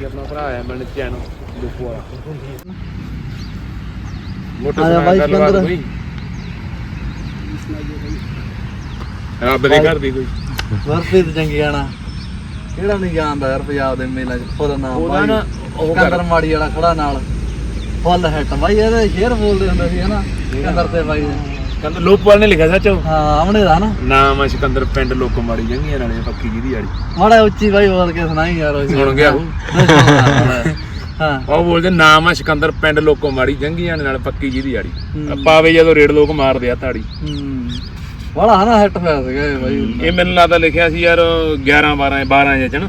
ਜੀ ਆਪਣਾ ਭਰਾ ਆਇਆ ਮਿਲਣ ਚੈਨ ਲੁੱਪੋ ਵਾਲਾ। ਆ ਮੋਟਰ ਜਾ ਨਾਲ ਬਾਈ ਗੱਲਬਾਤ ਸਿਕੰਦਰ। ਹੋਈ ਰੱਬ ਦੇ ਘਰ ਦੀ ਕੋਈ? ਵਰਪੀਤ ਜੰਗੀਆਣਾ ਕਿਹੜਾ ਨਹੀਂ ਜਾਣਦਾ ਯਾਰ ਪੰਜਾਬ ਦੇ ਮੇਲਾ ਚ ਫੁੱਲ ਨਾਮ ਉਹਦਾ ਬਾਈ। ਨਾ ਉਹ ਕੰਦਰ ਮਾੜੀ ਵਾਲਾ ਖੜਾ ਨਾਲ। ਫੁੱਲ ਹੈਟ। ਬਾਈ ਇਹਦੇ ਸ਼ੇਰ ਬੋਲਦੇ ਹੁੰਦੇ ਸੀ ਹਨਾ ਕੰਦਰ ਤੇ ਬਾਈ ਦੇ। ਕਹਿੰਦਾ ਲੋਪਵਾਲ ਨੇ ਲਿਖਿਆ ਸੱਚ ਹਾਂ ਆਮਣੇ ਦਾ ਨਾ। ਨਾਮ ਆ ਸਿਕੰਦਰ ਪਿੰਡ ਲੋਕੋ ਮਾੜੀ ਜੰਗੀਆਂ ਨਾਲੇ ਪੱਕੀ ਜਿਹਦੀ ਆੜੀ ਮਾੜਾ ਉੱਚੀ ਬਾਈ ਬੋਲ ਕੇ ਸੁਣਾਈ ਯਾਰ ਉਹ। ਸੁਣ ਗਿਆ। ਉਹ। ਹਾਂ। ਉਹ ਬੋਲਦੇ ਨਾਮ ਆ ਸਿਕੰਦਰ ਪਿੰਡ ਲੋਕੋ ਮਾੜੀ ਜੰਗੀਆਂ ਨਾਲ ਪੱਕੀ ਜਿਹਦੀ ਹੂੰ। ਪਾਵੇ ਜਦੋਂ ਰੇਡ ਲੋਕ ਮਾਰਦੇ ਆ ਤਾੜੀ। ਹੂੰ। ਬੜਾ ਹਨਾ ਹਿੱਟ ਪਿਆ ਸੀਗਾ ਬਾਈ। ਇਹ ਮੈਨੂੰ ਲੱਗਦਾ ਲਿਖਿਆ ਸੀ ਯਾਰ 11 12 12 ਜੇ ਚ ਨਾ।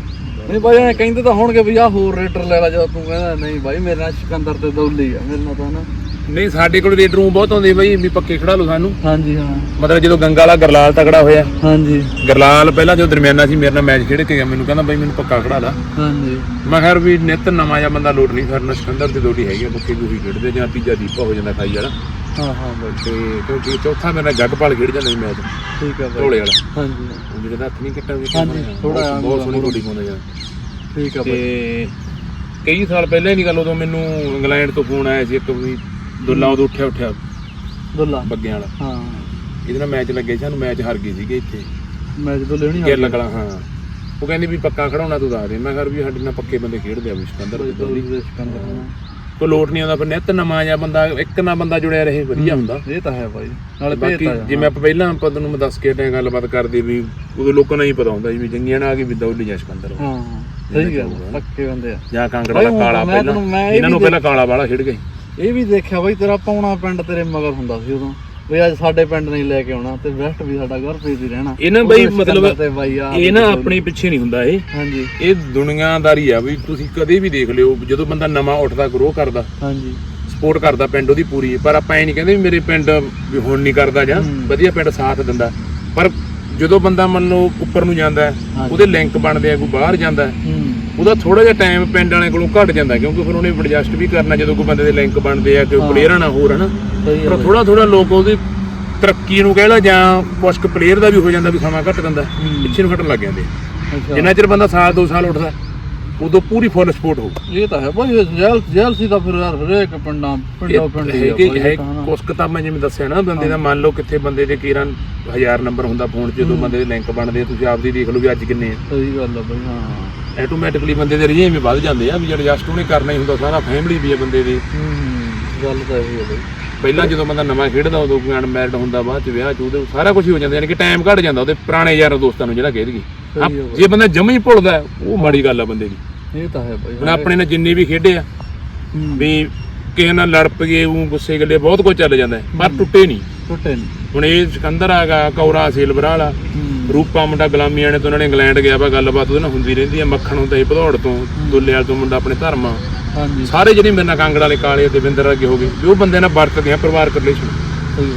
ਨਹੀਂ ਬਾਈ ਐਂ ਕਹਿੰਦੇ ਤਾਂ ਹੋਣਗੇ ਵੀ ਆ ਹੋਰ ਰੇਟਰ ਲੈ ਲੈ ਜਦੋਂ ਤੂੰ ਕਹਿੰਦਾ ਨਹੀਂ ਬਾਈ ਮੇਰੇ ਨਾਲ ਸਿਕੰਦਰ ਤੇ ਦੌਲੀ ਆ ਮੇਰੇ ਨਾਲ ਤਾਂ ਨਾ ਨਹੀਂ ਸਾਡੇ ਕੋਲ ਰੇਡ ਰੂਮ ਬਹੁਤ ਆਉਂਦੇ ਬਈ ਵੀ ਪੱਕੇ ਖੜਾ ਲਓ ਸਾਨੂੰ। ਹਾਂਜੀ ਹਾਂ। ਮਤਲਬ ਜਦੋਂ ਗੰਗਾ ਵਾਲਾ ਗਰਲਾਲ ਤਕੜਾ ਹੋਇਆ। ਹਾਂਜੀ। ਗਰਲਾਲ ਪਹਿਲਾਂ ਜਦੋਂ ਦਰਮਿਆਨਾ ਸੀ ਮੇਰੇ ਨਾਲ ਮੈਚ ਖੇਡ ਕੇ ਗਿਆ ਮੈਨੂੰ ਕਹਿੰਦਾ ਬਈ ਮੈਨੂੰ ਪੱਕਾ ਖੜਾ ਲਾ। ਹਾਂਜੀ। ਮੈਂ ਖੈਰ ਵੀ ਨਿਤ ਨਵਾਂ ਜਿਹਾ ਬੰਦਾ ਲੋਟ ਨਹੀਂ ਕਰਨਾ ਸਿਕੰਦਰ ਤੇ ਦੋਟੀ ਹੈਗੀ ਆ ਬੱਕੇ ਦੂਹੀ ਖੇਡਦੇ ਜਾਂ ਤੀਜਾ ਦੀਪਾ ਹੋ ਜਾਂਦਾ ਖਾਈ ਵਾਲਾ। ਹਾਂ ਹਾਂ ਬਾਈ। ਤੇ ਕਿਉਂਕਿ ਚੌਥਾ ਮੇਰਾ ਜੱਗਪਾਲ ਖੇਡ ਜਾਂਦਾ ਸੀ ਮੈਚ ਠੀਕ ਆ ਬਾਈ। ਢੋਲੇ ਵਾਲਾ। ਹਾਂਜੀ। ਉਹ ਜਿਹੜਾ ਹੱਥ ਨਹੀਂ ਕੱਟਾ ਵੀ ਹਾਂਜੀ, ਥੋੜ੍ਹਾ ਜਿਹਾ ਬਹੁਤ ਸੋਹਣੀ ਗੋਲੀ ਪਾਉਂਦਾ ਯਾਰ ਠੀਕ ਆ ਬਾਈ। ਤੇ ਕਈ ਸਾਲ ਪਹਿਲਾਂ ਦੀ ਗੱਲ ਉਦੋਂ ਮੈਨੂੰ ਇੰਗਲੈਂਡ ਤੋਂ ਫੋਨ ਆਇਆ ਸੀ ਇੱਕ ਵੀ ਦੁੱਲਾ ਉਦੋਂ ਉੱਠਿਆ ਉੱਠਿਆ ਦੁੱਲਾ। ਬੱਗਿਆਂ ਵਾਲਾ। ਹਾਂ। ਇਹਦੇ ਨਾਲ ਮੈਚ ਲੱਗੇ ਸੀ ਸਾਨੂੰ ਮੈਚ ਹਾਰ ਗਏ ਸੀਗੇ ਇੱਥੇ। ਮੈਚ ਤੋਂ ਲੈਣੀ ਗਿੱਲ ਕਲਾ ਹਾਂ। ਉਹ ਕਹਿੰਦੀ ਵੀ ਪੱਕਾ ਖੜਾਉਣਾ ਤੂੰ ਦੱਸ ਦੇ। ਮੈਂ ਕਿਹਾ ਵੀ ਸਾਡੇ ਨਾਲ ਪੱਕੇ ਬੰਦੇ ਖੇਡਦੇ ਆ ਵੀ ਸਿਕੰਦਰ ਤੇ ਦੋਲੀ ਹਾਂ। ਕੋਈ ਲੋਟ ਨਹੀਂ ਆਉਂਦਾ ਪਰ ਨਿਤ ਨਵਾਂ ਜਿਹਾ ਬੰਦਾ ਇੱਕ ਨਾ ਬੰਦਾ ਜੁੜਿਆ ਰਹੇ ਵਧੀਆ ਹੁੰਦਾ। ਇਹ ਤਾਂ ਹੈ ਬਾਈ। ਨਾਲੇ ਬਾਕੀ ਜਿਵੇਂ ਆਪਾਂ ਪਹਿਲਾਂ ਆਪਾਂ ਤੁਹਾਨੂੰ ਮੈਂ ਦੱਸ ਕੇ ਟਾਂ ਗੱਲਬਾਤ ਕਰਦੇ ਵੀ ਉਦੋਂ ਲੋਕਾਂ ਨੂੰ ਨਹੀਂ ਪਤਾ ਹੁੰਦਾ ਵੀ ਜੰਗੀਆਂ ਨਾਲ ਆ ਗਈ ਵੀ ਦੌਲੀ ਜਾਂ ਸਿਕੰਦਰ। ਹਾਂ ਸਹੀ ਗੱਲ ਪੱਕੇ ਬੰਦੇ ਆ। ਜਾਂ ਕਾਂਗੜਾ ਦਾ ਕਾਲਾ ਪਹਿਲਾਂ। ਇਹਨਾਂ ਨੂੰ ਪਹਿਲਾਂ ਕਾਲਾ ਵਾਲਾ ਖੇਡ ਗਏ। ਇਹ ਵੀ ਦੇਖਿਆ ਬਾਈ ਤੇਰਾ ਪਾਉਣਾ ਪਿੰਡ ਤੇਰੇ ਮਗਰ ਹੁੰਦਾ ਸੀ ਉਦੋਂ। ਵੀ ਅੱਜ ਸਾਡੇ ਪਿੰਡ ਨਹੀਂ ਲੈ ਕੇ ਆਉਣਾ ਤੇ ਵੈਸਟ ਵੀ ਸਾਡਾ ਘਰ ਹੀ ਰਹਿਣਾ। ਇਹ ਨਾ ਬਈ ਮਤਲਬ ਸਿਕੰਦਰ ਤੇ ਬਾਈ ਆ ਇਹ ਨਾ ਆਪਣੇ ਪਿੱਛੇ ਨਹੀਂ ਹੁੰਦਾ ਇਹ। ਹਾਂਜੀ। ਇਹ ਦੁਨੀਆਦਾਰੀ ਆ ਵੀ ਤੁਸੀਂ ਕਦੇ ਵੀ ਦੇਖ ਲਿਓ ਜਦੋਂ ਬੰਦਾ ਨਵਾਂ ਉੱਠਦਾ ਗਰੋ ਕਰਦਾ ਹਾਂਜੀ। ਸਪੋਰਟ ਕਰਦਾ ਪਿੰਡ ਉਹਦੀ ਪੂਰੀ ਪਰ ਆਪਾਂ ਐ ਨਹੀਂ ਕਹਿੰਦੇ ਵੀ ਮੇਰੇ ਪਿੰਡ ਵੀ ਹੁਣ ਨਹੀਂ ਕਰਦਾ ਜਾਂ ਹੂੰ। ਵਧੀਆ ਪਿੰਡ ਸਾਥ ਦਿੰਦਾ। ਪਰ ਜਦੋਂ ਬੰਦਾ ਮੰਨ ਲਓ ਉੱਪਰ ਨੂੰ ਜਾਂਦਾ ਹੈ, ਹਾਂਜੀ। ਉਹਦੇ ਲਿੰਕ ਬਣਦੇ ਆ ਕੋਈ ਬਾਹਰ ਜਾਂਦਾ ਹੈ, ਹੂੰ। ਉਹਦਾ ਥੋੜਾ ਜਿਹਾ ਟਾਈਮ ਪਿੰਡ ਵਾਲਿਆਂ ਕੋਲੋਂ ਘਟ ਜਾਂਦਾ ਕਿਉਂਕਿ ਫਿਰ ਉਹਨੇ ਐਡਜਸਟ ਵੀ ਕਰਨਾ ਜਦੋਂ ਕੋਈ ਬੰਦੇ ਦੇ ਲਿੰਕ ਬਣਦੇ ਆ ਕਿ ਹਾਂ। ਪਲੇਅਰਾਂ ਨਾਲ ਹੋਰ ਹਨਾ? ਸਹੀ ਪਰ ਥੋੜਾ ਥੋੜਾ ਲੋਕ ਉਹਦੀ ਤਰੱਕੀ ਨੂੰ ਕਹਿ ਲਾ ਜਾਂ ਕੁਛ ਕੁ ਪਲੇਅਰ ਦਾ ਵੀ ਹੋ ਜਾਂਦਾ ਵੀ ਸਮਾਂ ਘਟ ਹੂੰ। ਪਿੱਛੇ ਨੂੰ ਘਟਣ ਲੱਗ ਜਾਂਦੇ ਜਿੰਨਾ ਚਿਰ ਬੰਦਾ ਸਾਲ ਦੋ ਸਾਲ ਉੱਠਦਾ ਉਦੋਂ ਪੂਰੀ ਫੁੱਲ ਸਪੋਰਟ ਹੋਊ। ਇਹ ਤਾਂ ਹੈ ਬਾਈ ਜੈਲ ਜੈਲ ਸੀ ਤਾਂ ਫਿਰ ਯਾਰ ਹਰੇਕ ਪਿੰਡਾਂ ਪਿੰਡੋਂ ਪਿੰਡ ਹੀ ਬਾਈ, ਹੈ ਕੁ ਤਾਂ ਮੈਂ ਜਿਵੇਂ ਦੱਸਿਆ ਨਾ ਬੰਦੇ ਦਾ ਮੰਨ ਲਓ ਕਿੱਥੇ ਬੰਦੇ ਦੇ ਕੀਰਾਂ ਹਜ਼ਾਰ ਨੰਬਰ ਹੁੰਦਾ ਫੋਨ 'ਚ ਜਦੋਂ ਬੰਦੇ ਦੇ ਲਿੰਕ ਬਣਦੇ ਤੁਸੀਂ ਆਪਦੀ ਦੇਖ ਲਓ ਵੀ ਅੱਜ ਕਿੰਨੇ ਆ। ਸਹੀ ਗੱਲ ਆ ਬਾਈ ਹਾਂ। ਆਟੋਮੈਟਿਕਲੀ ਬੰਦੇ ਦੇ ਰਜੇ ਵੀ ਵੱਧ ਜਾਂਦੇ ਆ ਵੀ ਐਡਜਸਟ ਉਹਨੇ ਕਰਨਾ ਹੀ ਹੁੰਦਾ ਸਾਰਾ ਫੈਮਿਲੀ ਵੀ ਹੈ ਬੰਦੇ ਦੀ। ਗੱਲ ਤਾਂ ਇਹ ਹੈ ਬਾਈ। ਪਹਿਲਾਂ ਜਦੋਂ ਬੰਦਾ ਨਵਾਂ ਖੇਡਦਾ ਉਦੋਂ ਕੋਈ ਅਨਮੈਰਿਡ ਹੁੰਦਾ ਬਾਅਦ ਚ ਵਿਆਹ ਚ ਉਹਦੇ ਸਾਰਾ ਕੁਝ ਹੀ ਹੋ ਜਾਂਦਾ ਯਾਨੀ ਕਿ ਟਾਈਮ ਘਟ ਜਾਂਦਾ ਉਹਦੇ ਪੁਰਾਣੇ ਯਾਰਾਂ ਦੋਸਤਾਂ ਨੂੰ ਜਿਹੜਾ ਆ ਬਾਈ। ਜੇ ਬੰਦਾ ਜਮਾ ਹੀ ਭੁੱਲਦਾ ਉਹ ਮਾੜੀ ਗੱਲ ਆ ਬੰਦੇ ਦੀ। ਇਹ ਤਾਂ ਹੈ ਬਾਈ ਹੁਣ ਆਪਣੇ ਨਾਲ ਜਿੰਨੇ ਵੀ ਖੇਡੇ ਆ। ਵੀ ਕਿਸੇ ਨਾਲ ਲੜ ਪਏ ਉਹ ਗੁੱਸੇ ਗੱਲੇ ਬਹੁਤ ਕੁਝ ਚੱਲ ਜਾਂਦਾ ਪਰ ਟੁੱਟੇ ਨਹੀਂ। ਟੁੱਟੇ ਨਹੀਂ। ਹੁਣ ਇਹ ਸਿਕੰਦਰ ਆਗਾ ਕੌਰਾ ਸਿਲਵਰ ਵਾਲਾ ਰੂਪਾ ਮੁੰਡਾ ਗੁਲਾਮੀਆਂ ਨੇ ਤੋਂ ਉਹਨਾਂ ਨੇ ਇੰਗਲੈਂਡ ਗਿਆ ਵਾ ਗੱਲਬਾਤ ਉਹਦੇ ਨਾਲ ਹੁੰਦੀ ਰਹਿੰਦੀ ਆ ਮੱਖਣ ਹੁੰਦਾ ਸੀ ਭਦੌੜ ਤੋਂ ਦੁੱਲੇਵਾਲ ਤੋਂ ਮੁੰਡਾ ਆਪਣੇ ਧਰਮਾ ਹਾਂਜੀ। ਸਾਰੇ ਜਿਹੜੇ ਮੇਰੇ ਨਾਲ ਕਾਂਗੜ ਵਾਲੇ ਕਾਲੇ ਦੇਵਿੰਦਰ ਵਰਗੇ ਹੋ ਗਏ ਵੀ ਉਹ ਬੰਦੇ ਨਾਲ ਵਰਤਦੇ ਆ ਪਰਿਵਾਰਕ ਰਿਲੇਸ਼ਨ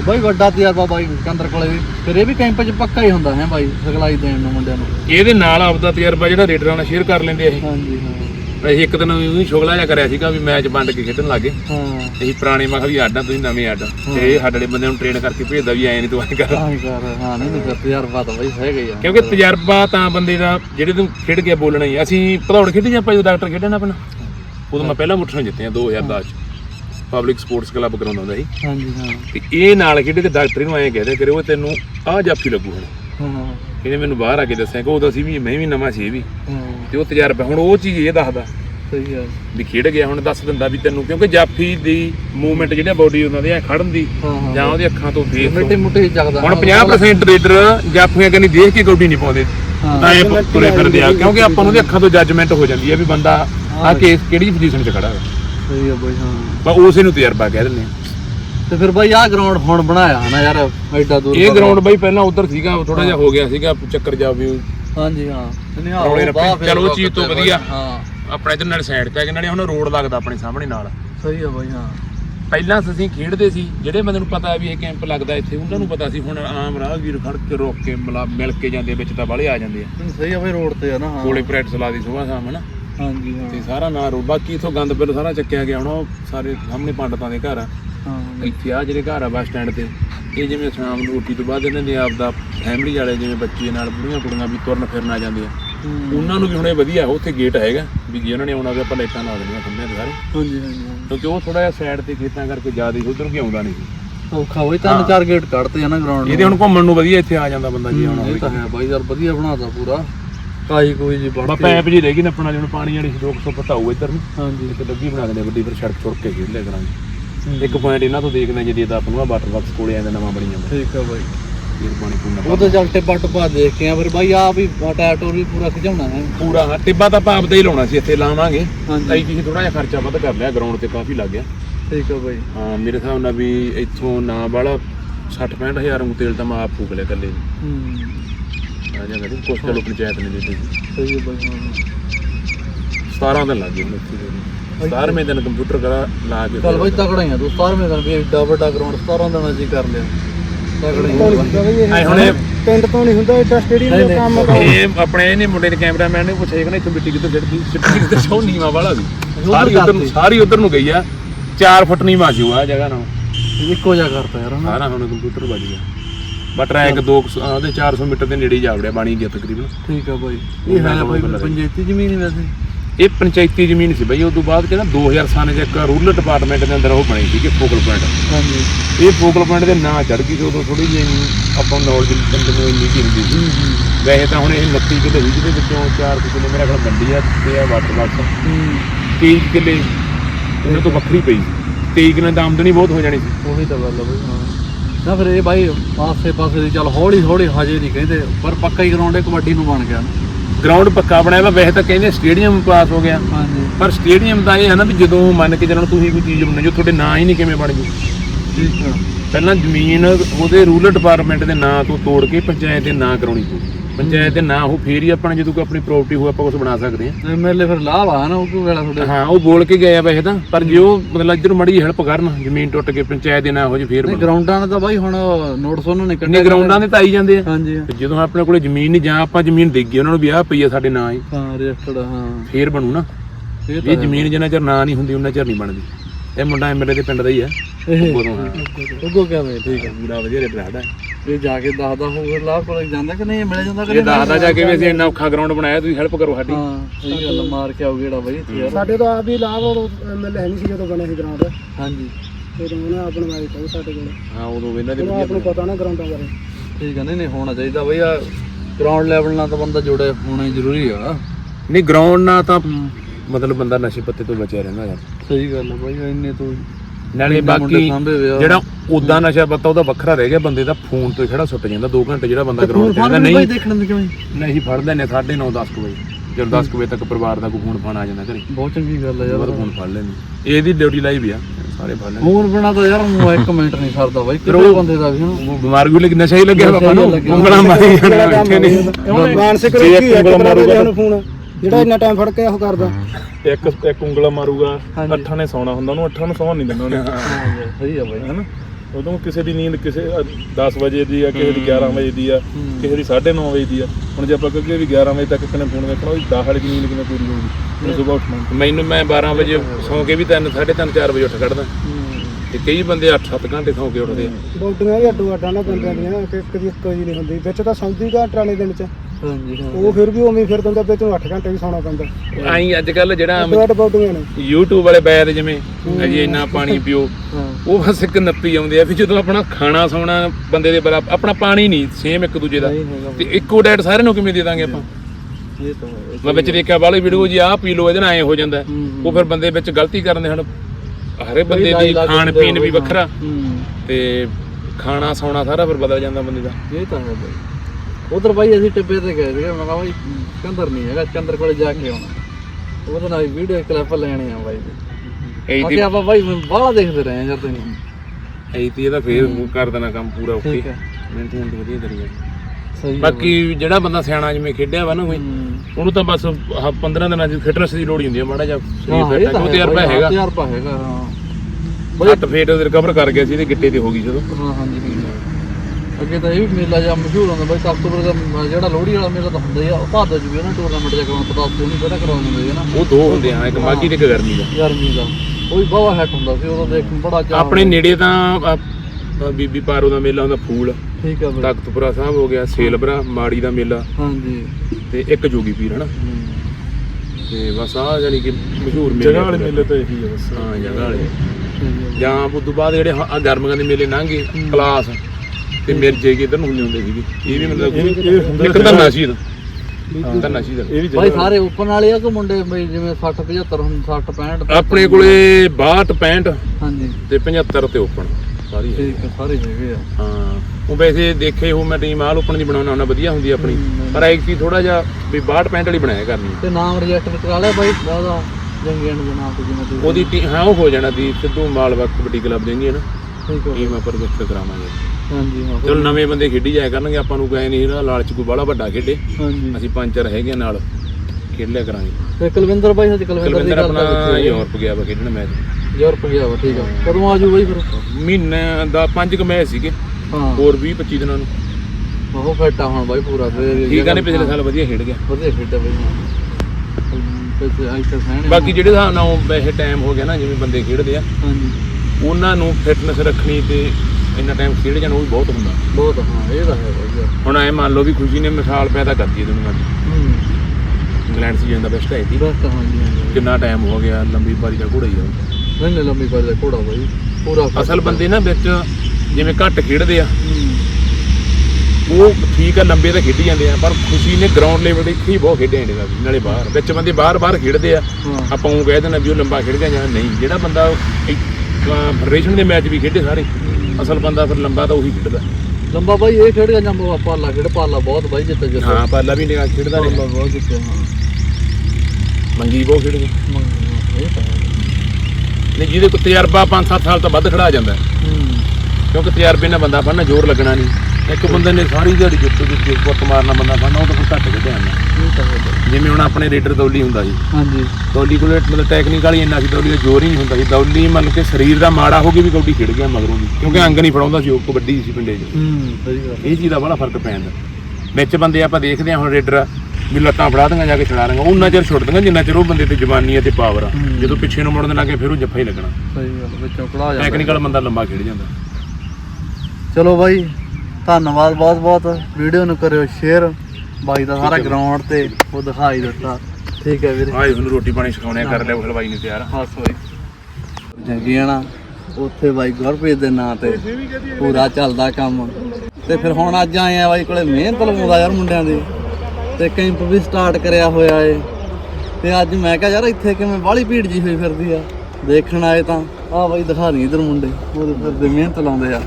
ਬਾਈ ਵੱਡਾ ਤਜਰਬਾ ਬਾਈ ਸਿਕੰਦਰ ਕੋਲੇ ਵੀ। ਫਿਰ ਇਹ ਵੀ ਕੈਂਪ 'ਚ ਪੱਕਾ ਹੀ ਹੁੰਦਾ ਹੈ ਬਾਈ ਸਿਖਲਾਈ ਦੇਣ ਨੂੰ ਮੁੰਡਿਆਂ ਨੂੰ। ਇਹਦੇ ਨਾਲ ਆਪਦਾ ਤਜਰਬਾ ਜਿਹੜਾ ਰੇਡਰਾਂ ਨਾਲ ਸ਼ੇਅਰ ਕਰ ਲੈਂਦੇ ਆ ਇਹ। ਹਾਂਜੀ ਹਾਂ। ਅਸੀਂ ਇੱਕ ਦਿਨ ਉਹੀ ਸ਼ੁਗਲਾ ਜਿਹਾ ਕਰਿਆ ਸੀਗਾ ਵੀ ਮੈਚ ਵੰਡ ਕੇ ਖੇਡਣ ਲੱਗੇ ਹਾਂ। ਅਸੀਂ ਪੁਰਾਣੇ ਮੈਂ ਕਿਹਾ ਵੀ ਆਡਾ ਤੁਸੀਂ ਨਵੇਂ ਆਡਾ ਤੇ ਇਹ ਸਾਡੇ ਵਾਲੇ ਬੰਦੇ ਨੂੰ ਟ੍ਰੇਨ ਕਰਕੇ ਭੇਜਦਾ ਵੀ ਐ ਨਹੀਂ ਤੂੰ ਐ ਕਰ। ਹਾਂ ਨਹੀਂ ਨਹੀਂ ਫਿਰ ਤਜਰਬਾ ਤਾਂ ਬਾਈ ਹੈਗਾ ਹੀ ਆ। ਕਿਉਂਕਿ ਤਜਰਬਾ ਤਾਂ ਬੰਦੇ ਦਾ ਜਿਹੜੇ ਤੂੰ ਖੇਡ ਕੇ ਬੋਲਣਾ ਹੀ ਅਸੀਂ ਭਦੌੜ ਖੇਡੀ ਜਾਂ ਆਪਾਂ ਜਦੋਂ ਡਾਕਟਰ ਖੇਡਣਾ ਆਪਣਾ? ਉਦੋਂ ਮੈਂ ਪਹਿਲਾਂ ਮੁੱਠਾਂ ਜਿੱਤੇ ਆ 2010 ਚ। ਪਬਲਿਕ ਸਪੋਰਟਸ ਕਲੱਬ ਕਰਾਉਂਦਾ ਹੁੰਦਾ ਸੀ। ਹਾਂਜੀ ਹਾਂ। ਤੇ ਇਹ ਨਾਲ ਖੇਡੇ ਤੇ ਡਾਕਟਰ ਨੂੰ ਐਂ ਕਹਦੇ ਕਰੇ ਉਹ ਤੈਨੂੰ ਆਹ ਜਾਫੀ ਲੱਗੂ ਹੁਣ। ਹਾਂ। ਇਹਨੇ ਮੈਨੂੰ ਬਾਹਰ ਆ ਕੇ ਦੱਸਿਆ ਕਿ ਉਦੋਂ ਅਸੀਂ ਵੀ ਮੈਂ ਵੀ ਨਵਾਂ ਸੀ ਇਹ ਵੀ। ਹਾਂ। ਤੇ ਉਹ ਤਜਰਬਾ ਹੁਣ ਉਹ ਚੀਜ਼ ਇਹ ਦੱਸਦਾ ਸਹੀ ਵੀ ਖੇਡ ਗਿਆ ਹੁਣ ਦੱਸ ਦਿੰਦਾ ਵੀ ਤੈਨੂੰ ਕਿਉਂਕਿ ਜਾਫੀ ਦੀ ਮੂਵਮੈਂਟ ਜਿਹੜੀ ਬਾਡੀ ਉਹਨਾਂ ਦੀ ਐ ਖੜਨ ਦੀ ਹਾਂ ਹਾਂ। ਜਾਂ ਉਹਦੀ ਅੱਖਾਂ ਤੋਂ ਫੇਸ ਮਿੱਟੀ ਮੁੱਟੀ ਜਗਦਾ ਹੁਣ 50% ਰੇਡਰ ਜਾਫੀਆਂ ਕੰਨੀ ਦੇਖ ਕੇ ਗੋਡੀ ਨਹੀਂ ਪਾਉਂਦੇ। ਹਾਂ। ਤਾਂ ਇਹ ਤੁਰੇ ਫਿਰਦੇ ਆ ਕਿਉਂਕਿ ਆਪਾਂ ਨੂੰ ਉਹਦੀ ਅੱਖਾਂ ਤੋਂ ਜੱਜਮੈਂਟ ਹੋ ਜਾਂਦੀ ਹੈ ਵੀ ਬੰਦਾ ਆ ਕੇਸ ਕਿਹੜੀ ਪੋਜੀਸ਼ਨ 'ਚ ਖੜਾ ਹੈ ਸਹੀ ਹੈ ਬਾਈ ਹਾਂ। ਬਸ ਉਸੇ ਨੂੰ ਤਜਰਬਾ ਕਹਿ ਦਿੰਦੇ ਆ। ਤੇ ਫਿਰ ਬਾਈ ਆਹ ਗਰਾਊਂਡ ਹੁਣ ਬਣਾਇਆ ਹਨਾ ਯਾਰ ਐਡਾ ਦੂਰ ਇਹ ਗਰਾਊਂਡ ਬਈ ਪਹਿਲਾਂ ਉਧਰ ਸੀਗਾ ਥੋੜਾ ਜਿਹਾ ਹੋ ਗਿਆ ਸੀਗਾ ਚੱਕਰ ਜਾ ਵੀ। ਹਾਂਜੀ ਹਾਂ। ਰੌਲੇ ਰੱਪੇ, ਚਲੋ ਉਹ ਚੀਜ਼ ਤੋਂ ਵਧੀਆ। ਹਾਂ। ਆਪਣਾ ਇਧਰ ਨਾਲ ਸਾਈਡ ਤੇ ਆ ਨਾਲੇ ਹੁਣ ਰੋਡ ਲੱਗਦਾ ਆਪਣੇ ਸਾਹਮਣੇ ਨਾਲ। ਸਹੀ ਹੈ ਬਾਈ ਹਾਂ। ਪਹਿਲਾਂ ਅਸੀਂ ਖੇਡਦੇ ਸੀ ਜਿਹੜੇ ਬੰਦੇ ਨੂੰ ਪਤਾ ਵੀ ਇਹ ਕੈਂਪ ਲੱਗਦਾ ਇੱਥੇ ਉਹਨਾਂ ਨੂੰ ਪਤਾ ਸੀ ਹੁਣ ਆਮ ਰਾਹਗੀਰ ਖੜ ਕੇ ਰੋਕ ਕੇ ਮਿਲਾ- ਕੇ ਜਾਂਦੇ ਵਿੱਚ ਤਾਂ ਬਾਲੇ ਆ ਜਾਂਦੇ ਆ। ਸਹੀ ਹੈ ਬਾਈ ਰੋਡ ਤੇ ਆ ਨਾ ਹਾਂ। ਕੋਲੇ ਪ੍ਰੈਕਟਿਸ ਲਾ ਦੀ ਸੁਬਾਹ ਸ਼ਾਮ ਹਨਾ। ਹਾਂਜੀ ਹਾਂ। ਤੇ ਸਾਰਾ ਨਾ ਰੋ ਬਾਕੀ ਇਥੋਂ ਗੰਦ ਬਿੱਲ ਸਾਰਾ ਚੱਕਿਆ ਗਿਆ ਹੁਣ ਉਹ ਸਾਰੇ ਸਾਹਮਣੇ ਪੰਡਤਾਂ ਦੇ ਘਰ ਆ। ਇੱਥੇ ਆ ਜਿਹੜੇ ਘਰ ਆ ਬੱਸ ਸਟੈਂਡ ਤੇ ਇਹ ਜਿਵੇਂ ਸ਼ਾਮ ਨੂੰ ਰੋਟੀ ਤੋਂ ਬਾਅਦ ਇਹਨਾਂ ਦੇ ਆਪ ਦਾ ਫੈਮਿਲੀ ਵਾਲੇ ਜਿਵੇਂ ਬੱਚੇ ਨਾਲ ਬੁੜੀਆਂ ਕੁੜੀਆਂ ਵੀ ਤੁਰਨ ਫਿਰਨ ਆ ਜਾਂਦੇ ਆ ਉਹਨਾਂ ਨੂੰ ਵੀ ਹੁਣ ਵਧੀਆ ਉੱਥੇ ਗੇਟ ਹੈਗਾ ਵੀ ਜੇ ਉਹਨਾਂ ਨੇ ਆਉਣਾ ਤਾਂ ਆਪਾਂ ਲਾਈਟਾਂ ਲਾ ਦੇਣੀਆਂ ਖੰਭਿਆਂ ਤੇ ਸਾਰੇ। ਹਾਂਜੀ ਹਾਂਜੀ। ਕਿਉਂਕਿ ਉਹ ਥੋੜਾ ਜਿਹਾ ਸਾਈਡ ਤੇ ਖੇਤਾਂ ਕਰਕੇ ਜ਼ਿਆਦਾ ਹੀ ਉਧਰ ਕੀ ਆਉਂਦਾ ਨਹੀਂ। ਔਖਾ ਹੋਈ ਤਿੰਨ ਚਾਰ ਗੇਟ ਕੱਢਤੇ ਆ ਨਾ ਗਰਾਊਂਡ ਇਹਦੇ ਹੁਣ ਘੁੰਮਣ ਨੂੰ ਵਧੀਆ ਇੱਥੇ ਆ ਜਾਂਦਾ ਬੰਦਾ ਜੀ ਆਉਣਾ ਇਹ ਹੋਵੇ ਤਾਂ ਹੈ ਬਾਈ ਯਾਰ ਵਧੀਆ ਬਣਾਤਾ ਪੂਰਾ। ਕਾਈ ਕੋਈ ਜੀ ਬਣ ਬਾ ਪੈਪ ਜੀ ਰਹਿ ਗਈ ਨੱਪਣਾ ਜਿਹਨੂੰ ਪਾਣੀ ਵਾਲੀ 200 ਫੁੱਟ ਆਊ ਇੱਧਰ ਨੂੰ। ਹਾਂਜੀ। ਇੱਕ ਲੱਗੀ ਬਣਾ ਦੇਣੇ ਵੱਡੀ ਫਿਰ ਸੜਕ ਛੁੱਟ ਕੇ ਖੇਡ ਲਿਆ ਕਰਾਂਗੇ। ਇੱਕ ਪੁਆਇੰਟ ਇਹਨਾਂ ਤੋਂ ਦੇਖਦੇ ਜੇ ਤਾਂ ਆਪਾਂ ਨੂੰ ਵਾਟਰ ਬਾਕਸ ਕੋਲੇ ਆਂਦਾ ਨਵਾਂ ਬਣੀ ਜਾਂਦਾ। ਠੀਕ ਆ ਬਾਈ। ਫਿਰ ਪਾਣੀ ਪੂਣਾ ਉਹ ਤਾਂ ਚੱਲ ਟਿੱਬਾ ਟੱਪਾ ਦੇਖ ਕੇ ਆ ਫਿਰ ਬਾਈ ਆ ਵੀ ਟਾਇਰ ਟੂਰ ਵੀ ਪੂਰਾ ਖਿਚਾਉਣਾ ਹੈ। ਪੂਰਾ ਹਾਂ ਟਿੱਬਾ ਤਾਂ ਆਪਾਂ ਆਪਦਾ ਹੀ ਲਾਉਣਾ ਸੀ ਇੱਥੇ ਲਾਵਾਂਗੇ। ਹਾਂਜੀ। ਤਾਈ ਕਿਸੇ ਥੋੜਾ ਜਿਹਾ ਖਰਚਾ ਵੱਧ ਕਰ ਲਿਆ ਗਰਾਊਂਡ ਤੇ ਕਾਫੀ ਲੱਗ ਗਿਆ। ਠੀਕ ਆ ਬਾਈ। ਹਾਂ ਮੇਰੇ ਹਿਸਾਬ ਨਾਲ ਵੀ ਇੱਥੋਂ ਨਾ ਵਾਲਾ 60 65 ਹਜ਼ਾਰ ਨੂੰ ਤੇਲ ਤਾਂ ਮੈਂ ਆਪ ਫੂਕ ਲਿਆ ਇਕੱਲੇ ਹੂੰ। ਆ ਜਾ ਕਰੀ ਕੁਛ ਚਲੋ ਪੰਚਾਇਤ ਨੇ ਦੇ ਦਿੱਤੀ। ਸਹੀ ਹੈ ਬਾਈ ਹਾਂ 17 ਦਿਨ ਲੱਗ ਗਏ। ਮੈਨੂੰ 17ਵੇਂ ਦਿਨ ਕੰਪਿਊਟਰ ਕਰਾ ਲਾ ਕੇ ਚੱਲ ਬਾਈ ਤਕੜਾ ਹੀ ਆ ਤੂੰ 17ਵੇਂ ਦਿਨ ਵੀ ਏਡਾ ਵੱਡਾ ਗਰਾਊਂਡ 17 ਦਿਨਾਂ ਹੀ ਕਰ ਲਿਆ। ਤਕੜਾ ਹੀ ਆ। ਆਏ ਹੁਣ ਇਹ ਪਿੰਡ ਤੋਂ ਨਹੀਂ ਹੁੰਦਾ ਏਡਾ ਸਟੇਡੀਅਮ ਦਾ ਕੰਮ ਨਹੀਂ। ਇਹ ਆਪਣੇ ਇਹਨੇ ਮੁੰਡੇ ਨੇ ਕੈਮਰਾਮੈਨ ਨੇ ਪੁੱਛਿਆ ਕਿ ਨਾ ਇੱਥੋਂ ਮਿੱਟੀ ਕਿੱਧਰ ਛੱਡਦੀ ਛੱਡੀ ਕਿੱਧਰ ਛੋ ਨੀਵਾ ਵਾਲਾ ਸੀ। ਸਾਰੀ ਉਧਰ ਨੂੰ ਸਾਰੀ ਉਧਰ ਨੂੰ ਗਈ ਆ। 4 ਫੁੱਟ ਨੀਵਾ ਸੀ ਉਹ ਆ ਜਗ੍ਹਾ ਨਾਲ। ਇੱਕੋ ਜਿਹਾ ਕਰਤਾ ਯਾਰ ਹਨਾ ਸਾਰਾ ਹੁਣ ਕੰਪਿਊਟਰ ਵੱਜ ਗਿਆ। ਬਟ ਰੈਕ 2 ਉਹਦੇ 400 ਮੀਟਰ ਦੇ ਨੇੜੇ ਹੀ ਜਾ ਵੜਿਆ ਬਾਣੀ ਗਿਆ ਤਕਰੀਬਨ। ਠੀਕ ਆ ਬਾਈ। ਇਹ ਹੈ ਬਾਈ ਪੰਚਾਇਤੀ ਜ਼ਮੀਨ ਹੀ ਵੈਸੇ। ਇਹ ਪੰਚਾਇਤੀ ਜ਼ਮੀਨ ਸੀ ਬਈ ਉਦੋਂ ਬਾਅਦ ਕਹਿੰਦਾ 2000 ਸਾਲ ਚ ਇੱਕ ਰੂਰਲ ਡਿਪਾਰਟਮੈਂਟ ਦੇ ਅੰਦਰ ਉਹ ਬਣੀ ਸੀ ਕਿ ਫੋਕਲ ਪੁਆਇੰਟ ਹਾਂਜੀ। ਇਹ ਫੋਕਲ ਪੁਆਇੰਟ ਦੇ ਨਾਂ ਚੜ ਗਈ ਸੀ ਉਦੋਂ ਥੋੜੀ ਜਿਹੀ ਆਪਾਂ ਨੌਲੇਜ ਬੰਦੇ ਨੂੰ ਇੰਨੀ ਕੀ ਹੁੰਦੀ ਸੀ। ਵੈਸੇ ਤਾਂ ਹੁਣ ਇਹ 29 ਕਿੱਲੇ ਸੀ ਜਿਹਦੇ ਵਿੱਚੋਂ 4 ਕਿੱਲੇ ਮੇਰਾ ਖਿਆਲ ਮੰਡੀ ਆ ਤੇ ਆ ਵਾਟਰ ਬਾਕਸ ਹੂੰ। 23 ਕਿੱਲੇ ਇਹਨਾਂ ਤੋਂ ਵੱਖਰੀ ਪਈ ਸੀ। 23 ਕਿੱਲੇ ਦਾ ਆਮਦਨੀ ਬਹੁਤ ਹੋ ਜਾਣੀ ਸੀ। ਉਹੀ ਤਾਂ ਗੱਲ ਆ ਬਈ ਹਾਂ। ਨਾ ਫਿਰ ਇਹ ਬਾਈ ਪਾਸੇ ਪਾਸੇ ਦੀ ਚੱਲ ਹੌਲੀ ਹੌਲੀ ਹਜੇ ਨਹੀਂ ਕਹਿੰਦੇ ਪਰ ਪੱਕਾ ਹੀ ਗਰਾਊਂਡ ਇੱਕ ਕਬੱਡੀ ਨੂੰ ਬਣ ਗਿਆ ਗਰਾਊਂਡ ਪੱਕਾ ਬਣਾਇਆ ਵਾ ਵੈਸੇ ਤਾਂ ਕਹਿੰਦੇ ਸਟੇਡੀਅਮ ਪਾਸ ਹੋ ਗਿਆ। ਹਾਂਜੀ। ਪਰ ਸਟੇਡੀਅਮ ਦਾ ਇਹ ਹੈ ਨਾ ਵੀ ਜਦੋਂ ਮੰਨ ਕੇ ਚੱਲਣ ਤੁਸੀਂ ਕੋਈ ਚੀਜ਼ ਬਣਾਈ ਜੋ ਤੁਹਾਡੇ ਨਾਂ ਹੀ ਨਹੀਂ ਕਿਵੇਂ ਬਣ ਗਈ ਠੀਕ ਆ। ਪਹਿਲਾਂ ਜ਼ਮੀਨ ਉਹਦੇ ਰੂਰਲ ਡਿਪਾਰਟਮੈਂਟ ਦੇ ਨਾਂ ਤੋਂ ਤੋੜ ਕੇ ਪੰਚਾਇਤ ਦੇ ਨਾਂ ਕਰਾਉਣੀ ਪਊ। ਪੰਚਾਇਤ ਦੇ ਨਾਂ ਉਹ ਫੇਰ ਹੀ ਆਪਾਂ ਜਦੋਂ ਕੋਈ ਆਪਣੀ ਪ੍ਰਾਪਰਟੀ ਹੋਵੇ ਆਪਾਂ ਕੁਝ ਬਣਾ ਸਕਦੇ ਹਾਂ। ਐਮਐਲਏ ਫਿਰ ਲਾਭ ਆ ਨਾ ਉਹ ਕੋਈ ਵੇਲਾ ਤੁਹਾਡੇ ਹਾਂ ਉਹ ਬੋਲ ਕੇ ਗਏ ਆ ਵੈਸੇ ਤਾਂ ਪਰ ਜੇ ਉਹ ਮਤਲਬ ਇੱਧਰ ਮੜੀ ਹੈਲਪ ਕਰਨ ਜ਼ਮੀਨ ਟੁੱਟ ਕੇ ਪੰਚਾਇਤ ਦੇ ਨਾਂ ਹੋ ਜੇ ਫੇਰ ਨਹੀਂ। ਗਰਾਊਂਡਾਂ ਤਾਂ ਬਾਈ ਹੁਣ ਨੋਟਿਸ ਉਹਨਾਂ ਨੇ ਇੰਨੇ ਗਰਾਊਂਡਾਂ ਦੇ ਤਾਂ ਆਈ ਜਾਂਦੇ ਆ। ਹਾਂਜੀ। ਜਦੋਂ ਆਪਣੇ ਕੋਲੇ ਜ਼ਮੀਨ ਨਹੀਂ ਜਾਂ ਆਪਾਂ ਜ਼ਮੀਨ ਦੇ ਗਏ ਉਹਨਾਂ ਨੂੰ ਵੀ ਆਹ ਪਈ ਆ ਸਾਡੇ ਨਾਂ ਹੀ। ਹਾਂ ਰਜਿਸਟਰਡ ਹਾਂ। ਫੇਰ ਬਣੂ ਨਾ। ਇਹ ਜ਼ਮੀਨ ਜਿੰਨਾ ਚਿਰ ਨਾਂ ਨਹੀਂ ਹੁੰਦੀ ਉਹਨਾਂ ਚਿਰ ਨਹੀਂ ਬਣਦੀ। ਇਹ ਮੁੰਡਾ ਐਮਐਲਏ ਦੇ ਪਿੰਡ ਦਾ ਹੀ ਆ ਇਹ ਉਦੋਂ ਹਾਂ। ਉਗੋ ਕਿਆ ਵੇ ਠੀਕ ਆ ਪੂਰਾ ਵਧੀਆ ਰੇਟ ਰੱਖਦਾ ਇਹ ਜਾ ਕੇ ਦੱਸਦਾ ਹੋਊਗਾ ਲਾਭ ਕੋਲ ਜਾਂਦਾ ਕਿ ਨਹੀਂ? ਇਹ ਮਿਲ ਜਾਂਦਾ ਕਿ ਇਹ ਦੱਸਦਾ ਜਾ ਕੇ ਵੀ ਅਸੀਂ ਇੰਨਾ ਔਖਾ ਗਰਾਊਂਡ ਬਣਾਇਆ ਤੁਸੀਂ ਹੈਲਪ ਕਰੋ ਸਾਡੀ। ਹਾਂ ਸਹੀ ਗੱਲ ਆ, ਮਾਰ ਕੇ ਆਉ ਗੇੜਾ ਬਾਈ ਇੱਥੇ ਯਾਰ। ਸਾਡੇ ਤੋਂ ਆਪ ਵੀ ਲਾਭ ਉਹ ਐਮਐਲਏ ਹੈ ਨਹੀਂ ਸੀ ਜਦੋਂ ਬਣਿਆ ਸੀ ਗਰਾਊਂਡ ਹਾਂਜੀ। ਉਦੋਂ ਉਹਨੇ ਆਪ ਬਣਵਾਈ ਤਾਂ ਸਾਡੇ ਕੋਲ। ਹਾਂ ਉਦੋਂ ਇਹਨਾਂ ਦੇ ਉਹਨੂੰ ਵਧੀਆ ਆਪ ਨੂੰ ਪਤਾ ਨਾ ਗਰਾਊਂਡਾਂ ਬਾਰੇ। ਠੀਕ ਆ ਨਹੀਂ ਨਹੀਂ ਹੋਣਾ ਚਾਹੀਦਾ ਬਈ ਆ ਗਰਾਊਂਡ ਲੈਵਲ ਨਾਲ ਤਾਂ ਬੰਦਾ ਜੁੜੇ ਹੋਣਾ ਹੀ ਜ਼ਰੂਰੀ ਆ। ਨਹੀਂ ਗਰਾਊਂਡ ਨਾਲ ਤਾਂ ਮਤਲਬ ਬੰਦਾ ਨਸ਼ੇ ਪੱਤੇ ਤੋਂ ਬਚਿਆ ਰਹਿੰਦਾ ਯਾਰ। ਸਹੀ ਗੱਲ ਆ ਬਾਈ ਇੰਨੇ ਤੋਂ ਨਾਲੇ ਬਾਕੀ। ਜਿਹੜਾ ਉਦਾਂ ਨਸ਼ਾ ਪੱਤਾ ਉਹਦਾ ਵੱਖਰਾ ਰਹਿ ਗਿਆ ਬੰਦੇ ਦਾ ਫੋਨ ਤੋਂ ਖੜਾ ਸੁੱਟ ਜਾਂਦਾ 2 ਘੰਟੇ ਜਿਹੜਾ ਬੰਦਾ ਗਰਾਊਂਡ ਤੇ ਰਹਿੰਦਾ ਨਹੀਂ ਦੇਖਣ ਨੂੰ ਕਿਵੇਂ? ਨਹੀਂ ਫੜਦੇ ਨੇ 9:30 10 ਵਜੇ। ਜਦੋਂ 10 ਵਜੇ ਤੱਕ ਪਰਿਵਾਰ ਦਾ ਕੋਈ ਫੋਨ ਫਾਨ ਆ ਜਾਂਦਾ ਘਰੇ। ਬਹੁਤ ਚੰਗੀ ਗੱਲ ਆ ਯਾਰ। ਫੋਨ ਫੜ ਲੈਂਦੇ। ਇਹਦੀ ਡਿਊਟੀ ਲਾਈ ਵੀ ਆ ਸਾਰੇ ਫੜ ਲੈਂਦੇ। ਫੋਨ ਬਣਾ ਤਾਂ ਯਾਰ ਮੂੰਹ ਇੱਕ ਮਿੰਟ ਨਹੀਂ ਸਰਦਾ ਬਾਈ ਕਿਹੜੇ ਬੰਦੇ ਦਾ ਵੀ ਉਹ ਬਿਮਾਰ ਵੀ ਲੱਗ ਨਸ਼ਾ ਹੀ ਲੱਗਿਆ ਬਾਬਾ ਨੂੰ। ਉਂਗਲਾਂ ਮਾਰੀ ਬੈਠੇ ਨੇ। ਮਾਨਸਿਕ ਰੋਗੀ ਇੱਕ ਹੈ ਕਿਤਨਾ ਮਾਰੂਗਾ ਫੋਨ। ਜਿਹੜਾ ਇੰਨਾ ਟਾਈਮ ਫੜ ਕੇ ਉਹ ਕਰਦਾ। ਇੱਕ ਇੱਕ ਉਂਗਲਾ ਮਾਰੂਗਾ ਹਾਂਜੀ। ਅੱਠਾਂ ਨੇ ਸੌਣਾ ਹੁੰਦਾ ਉਹਨੂੰ ਅੱਠਾਂ ਨੂੰ ਸੌਣ ਨਹੀਂ ਦਿੰਦਾ ਉਹਨੇ। ਸਹੀ ਆ ਬਾਈ। ਹੈਨਾ? ਉਦੋਂ ਕਿਸੇ ਦੀ ਨੀਂਦ ਕਿਸੇ ਅ, 10 ਵਜੇ ਦੀ ਆ ਕਿਸੇ ਦੀ 11 ਵਜੇ ਦੀ ਆ ਕਿਸੇ ਦੀ 9:30 ਵਜੇ ਦੀ ਆ। ਹੁਣ ਜੇ ਆਪਾਂ ਕਹੀਏ ਵੀ 11 ਵਜੇ ਤੱਕ ਕਿਨੇ ਫੋਨ ਵੇਖਣਾ ਉਹਦੀ 10 ਵਾਲੀ ਦੀ ਨੀਂਦ ਕਿਵੇਂ ਪੂਰੀ ਹੋਊਗੀ? ਉਹਨੇ ਸਵੇਰ ਉੱਠਣਾ। ਮੈਨੂੰ ਮੈਂ 12 ਵਜੇ ਸੌਂ ਕੇ ਵੀ 3 3:30 4 ਵਜੇ ਉੱਠ ਖੜਦਾ। ਤੇ ਕਈ ਬੰਦੇ 8-7 ਘੰਟੇ ਸੌਂ ਕੇ ਉੱਠਦੇ ਆ। ਬੌਡੀਆਂ ਵੀ ਅੱਡੋ ਅੱਡਾਂ ਨਾ ਬੰਦਿਆਂ ਦੀਆਂ ਕਿ ਇੱਕ ਦੀ ਇੱਕੋ ਜਿਹੀ ਨਹੀਂ ਹੁੰਦੀ। ਵਿੱਚ ਤਾਂ ਸੌਂਦੀ ਘੰਟੇ ਵਾਲੇ ਦਿਨ ਚ ਹਾਂਜੀ ਹਾਂ ਉਹ ਫਿਰ ਵੀ ਉਵੇਂ ਫਿਰ ਦਿੰਦਾ ਵਿੱਚ ਨੂੰ 8 ਘੰਟੇ ਵੀ ਸੌਣਾ ਪੈਂਦਾ। ਆਈ ਅੱਜ ਕੱਲ ਜਿਹੜਾ ਬੌਡੀਆਂ ਨੇ YouTube ਵਾਲੇ ਬੈਦ ਜਿਵੇਂ ਅਜੇ ਇੰਨਾ ਪਾਣੀ ਪੀਓ ਉਹ ਬਸ ਇੱਕ ਨੱਪੀ ਆਉਂਦੇ ਆ ਵੀ ਜਦੋਂ ਆਪਣਾ ਖਾਣਾ ਸੌਣਾ ਬੰਦੇ ਦੇ ਬਰਾਬਰ ਆਪਣਾ ਪਾਣੀ ਨਹੀਂ ਸੇਮ ਇੱਕ ਦੂਜੇ ਦਾ। ਤੇ ਇੱਕੋ ਡਾਈਟ ਸਾਰਿਆਂ ਨੂੰ ਕਿਵੇਂ ਦੇ ਦਾਂਗੇ ਆਪਾਂ? ਇਹ ਤਾਂ ਮੈਂ ਵਿੱਚ ਦੇਖਿਆ ਬਾਹਲੀ ਵੀਡੀਓ ਜੀ ਆਹ ਪੀ ਲਓ ਇਹਦੇ ਨਾਲ ਐ ਹੋ ਜਾਂਦਾ। ਉਹ ਫਿਰ ਬੰਦੇ ਵਿੱਚ ਗਲਤੀ ਕਰਦੇ ਹਨ। ਹਰੇ ਬੰਦੇ ਦੀ ਖਾਣ ਪੀਣ ਵੀ ਵੱਖਰਾ। ਤੇ ਖਾਣਾ ਸੌਣਾ ਸਾਰਾ ਫਿਰ ਬਦਲ ਜਾਂਦਾ ਬੰਦੇ ਦਾ। ਇਹ ਤਾਂ ਹੈ ਬਾਈ। ਉਧਰ ਬਾਈ ਅਸੀਂ ਟਿੱਬੇ ਤੇ ਗਏ ਸੀਗੇ ਮੈਂ ਕਿਹਾ ਬਾਈ ਚੰਦਰ ਨਹੀਂ ਹੈਗਾ ਚੰਦਰ ਕੋਲੇ ਜਾ ਕੇ ਆਉਣਾ। ਉਹਦੇ ਨਾਲ ਵੀਡੀਓ ਕਲਿੱਪ ਲੈਣੇ ਆ ਬਾਈ। ਦੀ ਐਤੀ ਬਾਕੀ ਆਪਾਂ ਬਾਈ ਬਾਹਲਾ ਦੇਖਦੇ ਰਹੇ ਆ ਜਦ ਤੱਕ ਐਤੀ ਇਹਦਾ ਫੇਰ ਕਰ ਦੇਣਾ ਕੰਮ ਪੂਰਾ ਓਕੇ। ਹੈ। ਮੇਨਟੇਨੈਂਟ ਵਧੀਆ ਕਰੀਏ ਸਹੀ ਬਾਕੀ ਜਿਹੜਾ ਬੰਦਾ ਸਿਆਣਾ ਜਿਵੇਂ ਖੇਡਿਆ ਵਾ ਨਾ ਕੋਈ। ਉਹਨੂੰ ਤਾਂ ਬਸ ਆਹ 15 ਦਿਨਾਂ ਚ ਫਿਟਨੈਸ ਦੀ ਲੋੜ ਹੁੰਦੀ ਹੈ ਮਾੜਾ ਜਿਹਾ ਸਰੀਰ ਇਹ ਫਿੱਟ ਤਾਂ ਹੈ ਉਹ ਤਜਰਬਾ ਬਾਈ, ਹੈਗਾ। ਤਜਰਬਾ ਹੈਗਾ ਹਾਂ। ਹੱਟ ਫੇਟ ਰਿਕਵਰ ਕਰ ਗਿਆ ਸੀ ਇਹਦੇ ਗਿੱਟੇ ਤੇ ਹੋ ਗਈ ਜਦੋਂ। ਹਾਂ ਹਾਂਜੀ ਹਾਂ। ਅੱਗੇ ਤਾਂ ਇਹ ਵੀ ਮੇਲਾ ਜਾਂ ਮਸ਼ਹੂਰ ਹੁੰਦਾ ਬਾਈ ਅਕਤੂਬਰ ਦਾ ਜਿਹੜਾ ਲੋਹੜੀ ਵਾਲਾ ਮੇਲਾ ਤਾਂ ਹੁੰਦਾ ਹੀ ਆ ਉਹ ਭਾਦੋ ਚ ਵੀ ਨਾ ਟੂਰਨਾਮੈਂਟ ਜਾਂ ਕਰਾਉਣ ਪਤਾ ਨਹੀਂ ਪਹਿਲਾਂ ਕਰਾਉਂਦੇ ਹੁੰਦੇ ਸੀ ਨਾ। ਉਹ ਦੋ ਹੁੰਦੇ ਆ ਇੱਕ ਮਾਗੀ ਤੇ ਇੱਕ ਗਰਮੀ ਦਾ। ਗਰਮੀ ਦਾ। ਉਹ ਵੀ ਬਹੁਤ ਹੈਟ ਹੁੰਦਾ ਸੀ ਉਦੋਂ ਦੇਖਣ ਬੜਾ ਚਾਅ ਆਪਣੇ ਨੇੜੇ ਤਾਂ ਬੀਬੀ ਪਾਰੋ ਦਾ ਮੇਲਾ ਹੁੰਦਾ ਫੂਲ। ਠੀਕ ਆ ਬਾਈ। ਤਖਤਪੁਰਾ ਸਾਹਿਬ ਹੋ ਗਿਆ ਸੇਲਬਰਾ ਮਾੜੀ ਦਾ ਮੇਲਾ। ਹਾਂਜੀ। ਤੇ ਇੱਕ ਜੋਗੀ ਪੀਰ ਹਨਾ? ਤੇ ਬਸ ਆ ਜਾਨੀ ਕਿ ਮਸ਼ਹੂਰ ਮੇਲੇ ਜਗ੍ਹਾ ਵਾਲੇ ਮੇਲੇ ਤਾਂ ਇਹੀ ਆ ਬਸ। ਹਾਂ ਜਗ੍ਹਾ ਵਾਲੇ। ਜਾਂ ਉਸ ਤੋਂ ਬਾਅਦ ਜਿਹੜੇ ਆ ਗਰਮੀਆਂ ਦੇ ਮੇਲੇ ਲੰਘੇ ਕਲਾਸ। ਤੇ ਮਿਰਜੇ ਕੀ ਇਧਰ ਨੂੰ ਹੁੰਦੇ ਹੁੰਦੇ ਸੀਗੇ। ਇਹ ਵੀ ਮਤਲਬ ਇੱਕ ਧੰਨਾ ਸ਼ਹੀਦ ਧੰਨਾ ਸ਼ਹੀਦ ਇਹ ਵੀ ਬਾਈ ਸਾਰੇ ਓਪਨ ਵਾਲੇ ਆ ਕਿ ਮੁੰਡੇ ਬਈ ਜਿਵੇਂ 60 75 ਹੁਣ 60 65 ਆਪਣੇ ਕੋਲੇ 62 65 ਹਾਂਜੀ। ਤੇ 75 ਤੇ ਓਪਨ ਸਾਰੀ ਹੈ। ਠੀਕ ਸਾਰੇ ਹੈਗੇ ਆ। ਹਾਂ ਉਹ ਵੈਸੇ ਦੇਖੇ ਹੋ ਮੈਂ ਟੀਮ ਆਲ ਓਪਨ ਦੀ ਬਣਾਉਣਾ ਹੁੰਦਾ ਵਧੀਆ ਹੁੰਦੀ ਆ ਆਪਣੀ। ਪਰ ਇੱਕ ਚੀਜ਼ ਥੋੜਾ ਜਿਹਾ ਵੀ 62 65 ਵਾਲੀ ਬਣਾਇਆ ਕਰਨੀ। ਤੇ ਨਾਮ ਰਜਿਸਟਰ ਕਰਾ ਲਿਆ ਬਾਈ ਉਹਦਾ ਜੰਗੀਆਂ ਦੇ ਨਾਮ ਤੇ ਜਿਵੇਂ ਤੁਸੀਂ ਉਹਦੀ ਟੀ- ਹਾਂ ਉਹ ਹੋ ਜਾਣਾ ਦੀ ਸਿੱਧੂ ਮਾਲ ਵਕਤ ਕਬੱਡੀ ਕਲੱਬ ਦੇਂਗੀ ਨਾ। ਠੀਕ ਹੈ ਟੀਮ ਆਪਾਂ ਰਜਿਸਟਰ ਕਰਾਵਾਂਗੇ। ਹਾਂਜੀ ਹਾਂ ਚਲੋ ਨਵੇਂ ਬੰਦੇ ਖੇਡੀ ਜਾਇਆ ਕਰਨਗੇ ਆਪਾਂ ਨੂੰ ਕਹੇ ਨਹੀਂ ਇਹਦਾ ਲਾਲਚ ਕੋਈ ਬੜਾ ਵੱਡਾ ਖੇਡੇ। ਹਾਂਜੀ। ਅਸੀਂ ਪੰਜ ਚਾਰ ਹੈਗੇ ਨਾਲ ਖੇਡ ਲਿਆ ਕਰਾਂਗੇ। ਤੇ ਕੁਲਵਿੰਦਰ ਬਾਈ ਸੱਚ ਕੁਲਵਿੰਦਰ ਦੀ ਕੁਲਵਿੰਦਰ ਗੱਲ ਆਪਣਾ ਯੂਰਪ ਗਿਆ ਵਾ ਖੇਡਣ ਮੈਚ। ਯੂਰਪ ਗਿਆ ਵਾ ਠੀਕ ਆ। ਕਦੋਂ ਆਜੂ ਬਾਈ ਫਿਰ? ਮਹੀਨੇ ਦਾ ਪੰਜ ਕੁ ਮੈਚ ਸੀਗੇ ਹਾਂ। ਹੋਰ 20 25 ਦਿਨਾਂ ਨੂੰ। ਬਹੁਤ ਫਿੱਟ ਹੁਣ ਬਾਈ ਪੂਰਾ ਤੇ ਠੀਕ ਆ ਨੇ ਪਿਛਲੇ ਸਾਲ ਵਧੀਆ ਖੇਡ ਗਿਆ। ਵਧੀਆ ਖੇਡਿਆ ਬਾਈ। ਤੇ ਬਾਕੀ ਜਿਹੜੇ ਹਿਸਾਬ ਨਾਲ ਉਹ ਵੈਸੇ ਟਾਈਮ ਹੋ ਗਿਆ ਨਾ ਜਿਵੇਂ ਬੰਦੇ ਖੇਡਦੇ ਆ ਹਾਂਜੀ। ਉਹਨਾਂ ਨੂੰ ਫਿਟਨੈਸ ਰੱਖਣੀ ਤੇ ਇੰਨਾ ਟਾਈਮ ਖੇਡ ਜਾਣਾ ਉਹ ਵੀ ਬਹੁਤ ਹੁੰਦਾ। ਬਹੁਤ ਹਾਂ ਇਹ ਤਾਂ ਹੈ ਬਾਈ ਯਾਰ ਹੁਣ ਐ ਮੰਨ ਲਓ ਵੀ ਖੁਸ਼ੀ ਨੇ ਮਿਸਾਲ ਪੈਦਾ ਕਰਤੀ ਹੈ ਦੁਨੀਆ ਦੀ। ਹੂੰ। ਇੰਗਲੈਂਡ ਸੀਜ਼ਨ ਦਾ ਬੈਸਟ ਹੈ ਜੀ ਬਸ ਹਾਂਜੀ ਹਾਂਜੀ। ਕਿੰਨਾ ਟਾਈਮ ਹੋ ਗਿਆ ਲੰਬੀ ਪਾਰੀ ਦਾ ਘੋੜਾ ਹੀ ਆ ਨਹੀਂ ਨਹੀਂ ਲੰਬੀ ਪਾਈ ਦਾ ਘੋੜਾ ਬਾਈ ਪੂਰਾ। ਅਸਲ ਬੰਦੇ ਨਾ ਵਿੱਚ ਜਿਵੇਂ ਘੱਟ ਖੇਡਦੇ ਆ ਹੂੰ। ਉਹ ਠੀਕ ਆ ਲੰਬੇ ਤਾਂ ਖੇਡੀ ਜਾਂਦੇ ਆ ਪਰ ਖੁਸ਼ੀ ਨੇ ਗਰਾਊਂਡ ਲੈਵਲ ਤੇ ਇੱਥੇ ਹੀ ਬਹੁਤ ਖੇਡੇ ਨੇ ਨਾਲੇ ਬਾਹਰ। ਵਿੱਚ ਬੰਦੇ ਬਾਹਰ ਬਾਹਰ ਖੇਡਦੇ ਆ। ਹਾਂ। ਆਪਾਂ ਉਹ ਕਹਿ ਦਿੰਦੇ ਵੀ ਉਹ ਲੰਬਾ ਖੇਡ ਗਿਆ ਜਾਂ ਨਹੀਂ। ਜਿਹੜਾ ਬੰਦਾ ਫੈਡਰੇਸ਼ਨ ਦੇ ਮੈਚ ਵੀ ਖੇਡੇ ਸਾਰੇ। ਅਸਲ ਬੰਦਾ ਫਿਰ ਲੰਬਾ ਤਾਂ ਉਹੀ ਖੇਡਦਾ। ਲੰਬਾ ਬਾਈ ਇਹ ਖੇਡ ਗਿਆ ਜੰਬੋ ਪਾਲਾ ਖੇਡ ਪਾਲਾ ਬਹੁਤ ਬਾਈ ਜਿੱਤੇ ਜਿੱਤੇ। ਹਾਂ ਪਾਲਾ ਵੀ ਨਿਕਾ ਖੇਡਦਾ ਪਾਲਾ ਰਿਹਾ ਬਹੁਤ ਜਿੱਤੇ ਹਾਂ। ਮੰਗੀ ਬਹੁਤ ਖੇਡ ਗਿਆ ਮੰਗ- ਇਹ ਤਾਂ ਹੈ। ਨਹੀਂ ਜਿਹਦੇ ਕੋਲ ਤਜਰਬਾ 5-7 ਸਾਲ ਤੋਂ ਵੱਧ ਖੜਾ ਜਾਂਦਾ ਕਿਉਂਕਿ ਤਜਰਬੇ ਨਾਲ ਬੰਦਾ ਫੜਨਾ ਜ਼ੋਰ ਲੱਗਣਾ ਨਹੀਂ। ਇੱਕ ਬੰਦੇ ਨੇ ਸਾਰੀ ਦਿਹਾੜੀ ਜੁੱਤ ਜੁੱਤ ਪੁੱਤ ਮਾਰਨਾ ਬੰਦਾ ਫੜਨਾ ਉਹ ਤਾਂ ਘੱਟ ਕੇ ਧਿਆਨ ਨਾਲ। ਜਿਵੇਂ ਹੁਣ ਆਪਣੇ ਰੇਡਰ ਦੌਲੀ ਹੁੰਦਾ ਸੀ। ਹਾਂਜੀ। ਦੌਲੀ ਕੋਲੇ ਮਤਲਬ ਟੈਕਨੀਕਲ ਹੀ ਇੰਨਾ ਸੀ ਦੌਲੀ ਦਾ ਜ਼ੋਰ ਹੀ ਨਹੀਂ ਹੁੰਦਾ ਸੀ। ਦੌਲੀ ਮੰਨ ਕੇ ਸਰੀਰ ਦਾ ਮਾੜਾ ਹੋ ਕੇ ਵੀ ਕੌਡੀ ਖੇਡ ਗਿਆ ਮਗਰੋਂ ਦੀ ਕਿਉਂਕਿ ਅੰਗ ਨਹੀਂ ਫੜਾਉਂਦਾ ਸੀ ਉਹ ਕਬੱਡੀ ਸੀ ਪਿੰਡੇ 'ਚ। ਹੂੰ ਸਹੀ ਗੱਲ ਇਹ ਚੀਜ਼ ਦਾ ਬੜਾ ਫ਼ਰਕ ਪੈਂਦਾ। ਵਿੱਚ ਬੰਦੇ ਆਪਾਂ ਦੇਖਦੇ ਹਾਂ ਹੁਣ ਰੇਡਰ ਵੀ ਲੱਤਾਂ ਫੜਾ ਦੀਆਂ ਜਾ ਕੇ ਛੜਾ ਦਾਂਗਾ ਉਹਨਾਂ ਚਿਰ ਛੁੱਟ ਦਾਂਗਾ ਜਿੰਨਾ ਚਿਰ ਉਹ ਬੰਦੇ ਤੇ ਜਵਾਨੀ ਹੈ ਤੇ ਪਾਵਰ ਆ। ਜਦੋਂ ਪਿੱਛੇ ਨੂੰ ਮੁੜਨ ਲੱਗੇ ਫਿਰ ਉਹ ਜੱਫਾ ਹੀ ਲੱਗਣਾ। ਸਹੀ ਗੱਲ ਵਿੱਚੋਂ ਕੜਾ ਜਾਂਦਾ। ਟੈਕਨੀਕਲ ਬੰਦਾ ਲੰਬਾ ਖੇਡ ਜਾਂਦਾ। ਚਲੋ ਬਾਈ ਧੰਨਵਾਦ ਬਹੁਤ ਬਹੁਤ ਵੀਡੀਓ ਨੂੰ ਕਰਿਓ ਸ਼ੇਅਰ ਬਾਈ ਦਾ ਸਾਰਾ ਗਰਾਊਂਡ ਤੇ ਉਹ ਦਿਖਾਈ ਦਿੱਤਾ। ਠੀਕ ਹੈ ਵੀਰੇ। ਆਏ ਹੁਣ ਰੋਟੀ ਪਾਣੀ ਸਿਖਾਉਣੇ ਕਰ ਲਿਆ ਹਲਵਾਈ ਨੇ ਤਿਆਰ। ਬਸ ਬਾਈ। ਜੰਗੀਆਣਾ ਉੱਥੇ ਬਾਈ ਗੁਰਪ੍ਰੀਤ ਦੇ ਨਾਂ ਤੇ ਪੂਰਾ ਚੱਲਦਾ ਕੰਮ। ਤੇ ਫਿਰ ਹੁਣ ਅੱਜ ਆਏ ਆ ਬਾਈ ਕੋਲੇ ਮਿਹਨਤ ਲਵਾਉਂਦਾ ਯਾਰ ਮੁੰਡਿਆਂ ਦੀ। ਤੇ ਕੈਂਪ ਵੀ ਸਟਾਰਟ ਕਰਿਆ ਹੋਇਆ ਏ। ਤੇ ਅੱਜ ਮੈਂ ਕਿਹਾ ਯਾਰ ਇੱਥੇ ਕਿਵੇਂ ਬਾਹਲੀ ਭੀੜ ਜੀ ਹੋਈ ਫਿਰਦੀ ਆ। ਦੇਖਣ ਆਏ ਤਾਂ ਆ ਬਾਈ ਦਿਖਾ ਨਹੀਂ ਇਧਰ ਮੁੰਡੇ। ਉਹਦੇ ਫਿਰਦੇ ਮਿਹਨਤ ਲਾਉਂਦੇ ਆ।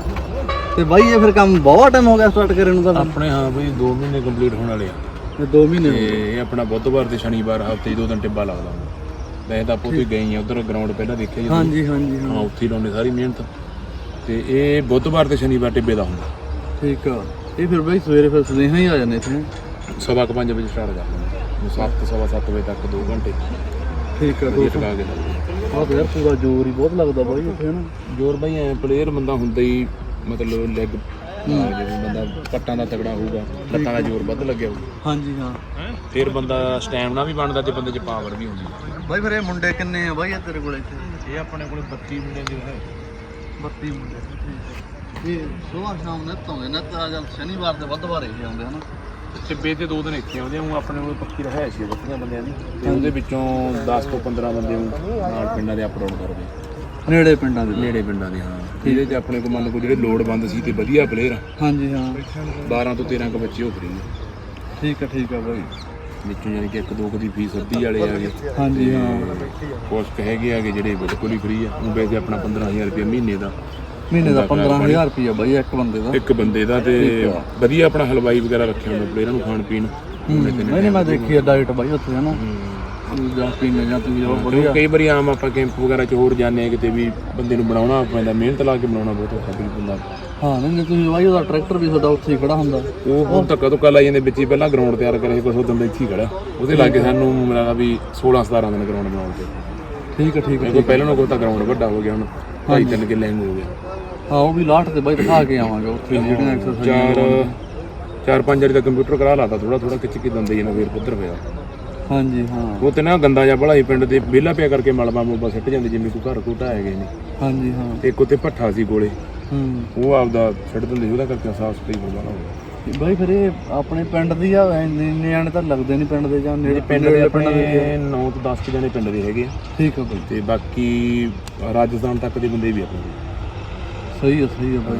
ਤੇ ਬਾਈ ਇਹ ਫਿਰ ਕੰਮ ਬਹੁਤ ਟਾਈਮ ਹੋ ਗਿਆ ਸਟਾਰਟ ਕਰਨ ਨੂੰ ਤਾਂ ਆਪਣੇ ਹਾਂ ਬਈ 2 ਮਹੀਨੇ ਕੰਪਲੀਟ ਹੋਣ ਵਾਲੇ ਆ। ਇਹ 2 ਮਹੀਨੇ ਤੇ ਇਹ ਆਪਣਾ ਬੁੱਧਵਾਰ ਤੇ ਸ਼ਨੀਵਾਰ ਹਫ਼ਤੇ 'ਚ ਦੋ ਦਿਨ ਟਿੱਬਾ ਲੱਗਦਾ ਹੁੰਦਾ। ਵੈਸੇ ਤਾਂ ਆਪਾਂ ਉੱਥੇ ਗਏ ਹੀ ਆ ਉਧਰ ਗਰਾਊਂਡ ਪਹਿਲਾਂ ਦੇਖਿਆ ਜਦੋਂ। ਹਾਂਜੀ ਹਾਂਜੀ ਹਾਂ। ਉੱਥੇ ਹੀ ਲਾਉਂਦੇ ਸਾਰੀ ਮਿਹਨਤ। ਤੇ ਇਹ ਬੁੱਧਵਾਰ ਤੇ ਸ਼ਨੀਵਾਰ ਟਿੱਬੇ ਦਾ ਹੁੰਦਾ। ਠੀਕ ਆ। ਇਹ ਫਿਰ ਬਾਈ ਸਵੇਰੇ ਫਿਰ ਸੁਨੇਹਾ ਹੀ ਆ ਜਾਂਦੇ ਇਸਨੂੰ ਸਵਾ ਕੁ ਪੰਜ ਵਜੇ ਸਟਾਰਟ ਕਰ ਦਿੰਦੇ 7 ਸਵਾ 7 ਵਜੇ ਤੱਕ 2 ਘੰਟੇ। ਠੀਕ ਆ ਵਧੀਆ ਟਕਾ ਕੇ। ਆਹ ਤਾਂ ਯਾਰ ਪੂਰਾ ਜ਼ੋਰ ਹੀ ਬਹੁਤ ਲੱਗਦਾ ਬਾਈ ਉੱਥੇ ਨਾ। ਜੋਰ ਬਾਈ ਐ ਪਲੇਅਰ ਬੰਦਾ ਹੁੰਦਾ ਹੀ ਮਤਲਬ ਲੈਗ ਜਿਵੇਂ ਬੰਦਾ ਪੱਟਾਂ ਦਾ ਤਗੜਾ ਹੋਊਗਾ ਲੱਤਾਂ ਦਾ ਜ਼ੋਰ ਵੱਧ ਲੱਗਿਆ ਹੋਊਗਾ ਹਾਂਜੀ ਹਾਂ। ਫਿਰ ਬੰਦਾ ਸਟੈਮਨਾ ਵੀ ਬਣਦਾ ਤੇ ਬੰਦੇ 'ਚ ਪਾਵਰ ਵੀ ਹੁੰਦੀ। ਹੈ ਬਾਈ ਫਿਰ ਇਹ ਮੁੰਡੇ ਕਿੰਨੇ ਆ ਬਾਈ ਇਹ ਤੇਰੇ ਕੋਲ ਇੱਥੇ? ਇਹ ਆਪਣੇ ਕੋਲੇ 32 ਮੁੰਡੇ ਦੀ ਹੈ। 32 ਮੁੰਡੇ ਇਹ ਸਵੇਰ ਸ਼ਾਮ ਨਿੱਤ ਆਉਂਦੇ ਨਿੱਤ ਆ ਜਾਂ ਸ਼ਨੀਵਾਰ ਤੇ ਬੁੱਧਵਾਰ ਹੀ ਆਉਂਦੇ ਹਨਾ? ਟਿੱਬੇ ਤੇ ਦੋ ਦਿਨ ਇੱਥੇ ਆਉਂਦੇ ਉਹ ਆਪਣੇ ਕੋਲ ਪੱਕੀ ਰਹਿ ਸੀ ਬੱਤੀਆਂ ਬੰਦਿਆਂ ਦੀ। ਤੇ ਉਹਦੇ ਵਿੱਚੋਂ 10 ਤੋਂ 15 ਬੰਦੇ ਨਾਲ ਪਿੰਡਾਂ ਦੇ ਅਪ ਡਾਊਨ ਕਰਦੇ ਨੇੜੇ ਪਿੰਡਾਂ ਦੇ ਨੇੜੇ ਪਿੰਡਾਂ ਦੇ ਹਾਂ। ਇਹਦੇ 'ਚ ਆਪਣੇ ਕੋਲ ਮੰਨ ਲਓ ਜਿਹੜੇ ਲੋੜਵੰਦ ਸੀ ਤੇ ਵਧੀਆ ਪਲੇਅਰ ਆ। ਹਾਂਜੀ ਹਾਂ। 12 ਤੋਂ 13 ਕੁ ਬੱਚੇ ਹੋ ਫਰੀ ਠੀਕ ਆ ਠੀਕ ਆ ਬਾਈ। ਵਿੱਚੋਂ ਯਾਨੀ ਕਿ ਇੱਕ ਦੋ ਕੁ ਦੀ ਫੀਸ ਅੱਧੀ ਵਾਲੇ ਆ ਗਏ। ਹਾਂਜੀ ਹਾਂ। ਕੁਛ ਕੁ ਹੈਗੇ ਆਗੇ ਜਿਹੜੇ ਬਿਲਕੁਲ ਹੀ ਫ੍ਰੀ ਆ। ਉਹ ਵੈਸੇ ਆਪਣਾ 15000 ਰੁਪਏ ਮਹੀਨੇ ਦਾ। ਮਹੀਨੇ ਦਾ 15000 ਰੁਪਇਆ ਬਾਈ ਇੱਕ ਬੰਦੇ ਦਾ। ਇੱਕ ਬੰਦੇ ਦਾ ਤੇ ਵਧੀਆ ਆਪਣਾ ਹਲਵਾਈ ਵਗੈਰਾ ਰੱਖਿਆ ਹੁੰਦਾ ਪਲੇਅਰਾਂ ਨੂੰ ਖਾਣ ਪੀਣ। ਨਹੀਂ ਨਹੀਂ ਮੈਂ ਦੇਖੀ ਆ ਡਾਈਟ ਬਾਈ ਉੱਥੇ ਹਨਾ ਜਾਂ ਪੀਣੇ ਜਾਂ ਤੁਸੀਂ ਉਹ ਕਿਉਂਕਿ ਬੜੀਆ ਕਈ ਵਾਰੀ ਆਮ ਆਪਾਂ ਕੈਂਪ ਵਗੈਰਾ ਚ ਹੋਰ ਜਾਂਦੇ ਆ ਕਿਤੇ ਵੀ ਬੰਦੇ ਨੂੰ ਬਣਾਉਣਾ ਪੈਂਦਾ ਮਿਹਨਤ ਲਾ ਕੇ ਬਣਾਉਣਾ ਬਹੁਤ ਔਖਾ ਵੀ ਹੁੰਦਾ ਹਾਂ ਨਹੀਂ ਤੁਸੀਂ ਬਾਈ ਉਹਦਾ ਟਰੈਕਟਰ ਵੀ ਤੁਹਾਡਾ ਉੱਥੇ ਹੀ ਖੜਾ ਹੁੰਦਾ। ਉਹ ਹੁਣ ਧੱਕਾ ਧੁੱਕਾ ਲਾਈ ਜਾਂਦੇ ਵਿੱਚ ਹੀ ਪਹਿਲਾਂ ਗਰਾਊਂਡ ਤਿਆਰ ਕਰੇ ਕੁਛ ਉਦੋਂ ਦਾ ਇੱਥੇ ਹੀ ਖੜਾ ਉਹਦੇ ਲਾਗੇ ਸਾਨੂੰ ਮਿਲਦਾ ਵੀ 16 17 ਦਿਨ ਗਰਾਊਂਡ ਬਣਾਉਣ ਤੇ। ਠੀਕ ਆ ਠੀਕ ਆ ਕਿਉਂਕਿ ਪਹਿਲਾਂ ਨੂੰ ਕੋਈ ਤਾਂ ਗਰਾਊਂਡ ਵੱਡਾ ਹੋ ਗਿਆ ਹੁਣ ਢਾਈ ਤਿੰਨ ਕਿੱਲੇ ਹੋ ਗਿਆ। ਹਾਂ ਉਹ ਵੀ ਲਾਟ ਤੇ ਬਾਈ ਦਿਖਾ ਕੇ ਆਵਾਂਗੇ ਉੱਥੇ ਜਿਹੜੀਆਂ ਐਕਸਰਸਾਈਜ਼ ਚਾਰ ਚਾਰ ਪੰਜ ਵਾਰੀ ਤਾਂ ਕੰਪਿਊਟਰ ਕਰਾ ਲਾਤਾ ਥੋੜਾ ਥੋੜਾ ਖਿੱਚ ਕੇ ਦੰਦੇ ਜਨਾ ਫੇਰ ਪੁੱਤਰ ਹੋਇਆ ਹਾਂਜੀ ਹਾਂ। ਉਹ ਤੇ ਨਾ ਗੰਦਾ ਜਿਹਾ ਹੀ ਪਿੰਡ ਦੇ ਵਿਹਲਾ ਪਿਆ ਕਰਕੇ ਮਲਬਾ ਮੁਲਬਾ ਸਿੱਟ ਜਾਂਦੇ ਜਿਵੇਂ ਕੋਈ ਘਰ ਕੋਟਾ ਹੈਗੇ ਨੇ। ਹਾਂਜੀ ਹਾਂ। ਇੱਕ ਉੱਤੇ ਭੱਠਾ ਸੀ ਕੋਲੇ। ਹੂੰ। ਉਹ ਆਪਦਾ ਛੱਡ ਦਿੰਦੇ ਉਹਦਾ ਕਰਕੇ ਸਾਫ਼ ਸਫ਼ਾਈ ਬੜਾ ਹੋ ਗਿਆ। ਬਾਈ ਫਿਰ ਇਹ ਆਪਣੇ ਪਿੰਡ ਦੀ ਆ ਨਿਆਣੇ ਤਾਂ ਲੱਗਦੇ ਨਹੀਂ ਪਿੰਡ ਦੇ ਜਾਂ ਨੇੜੇ ਪਿੰਡ ਦੇ ਆਪਣੇ 9 ਤੋਂ 10 ਕੁ ਜਣੇ ਪਿੰਡ ਦੇ ਹੈਗੇ ਆ। ਠੀਕ ਆ ਬਾਈ। ਤੇ ਬਾਕੀ ਰਾਜਸਥਾਨ ਤੱਕ ਦੇ ਬੰਦੇ ਵੀ ਆਪਣੇ। ਸਹੀ ਆ ਸਹੀ ਆ ਬਾਈ।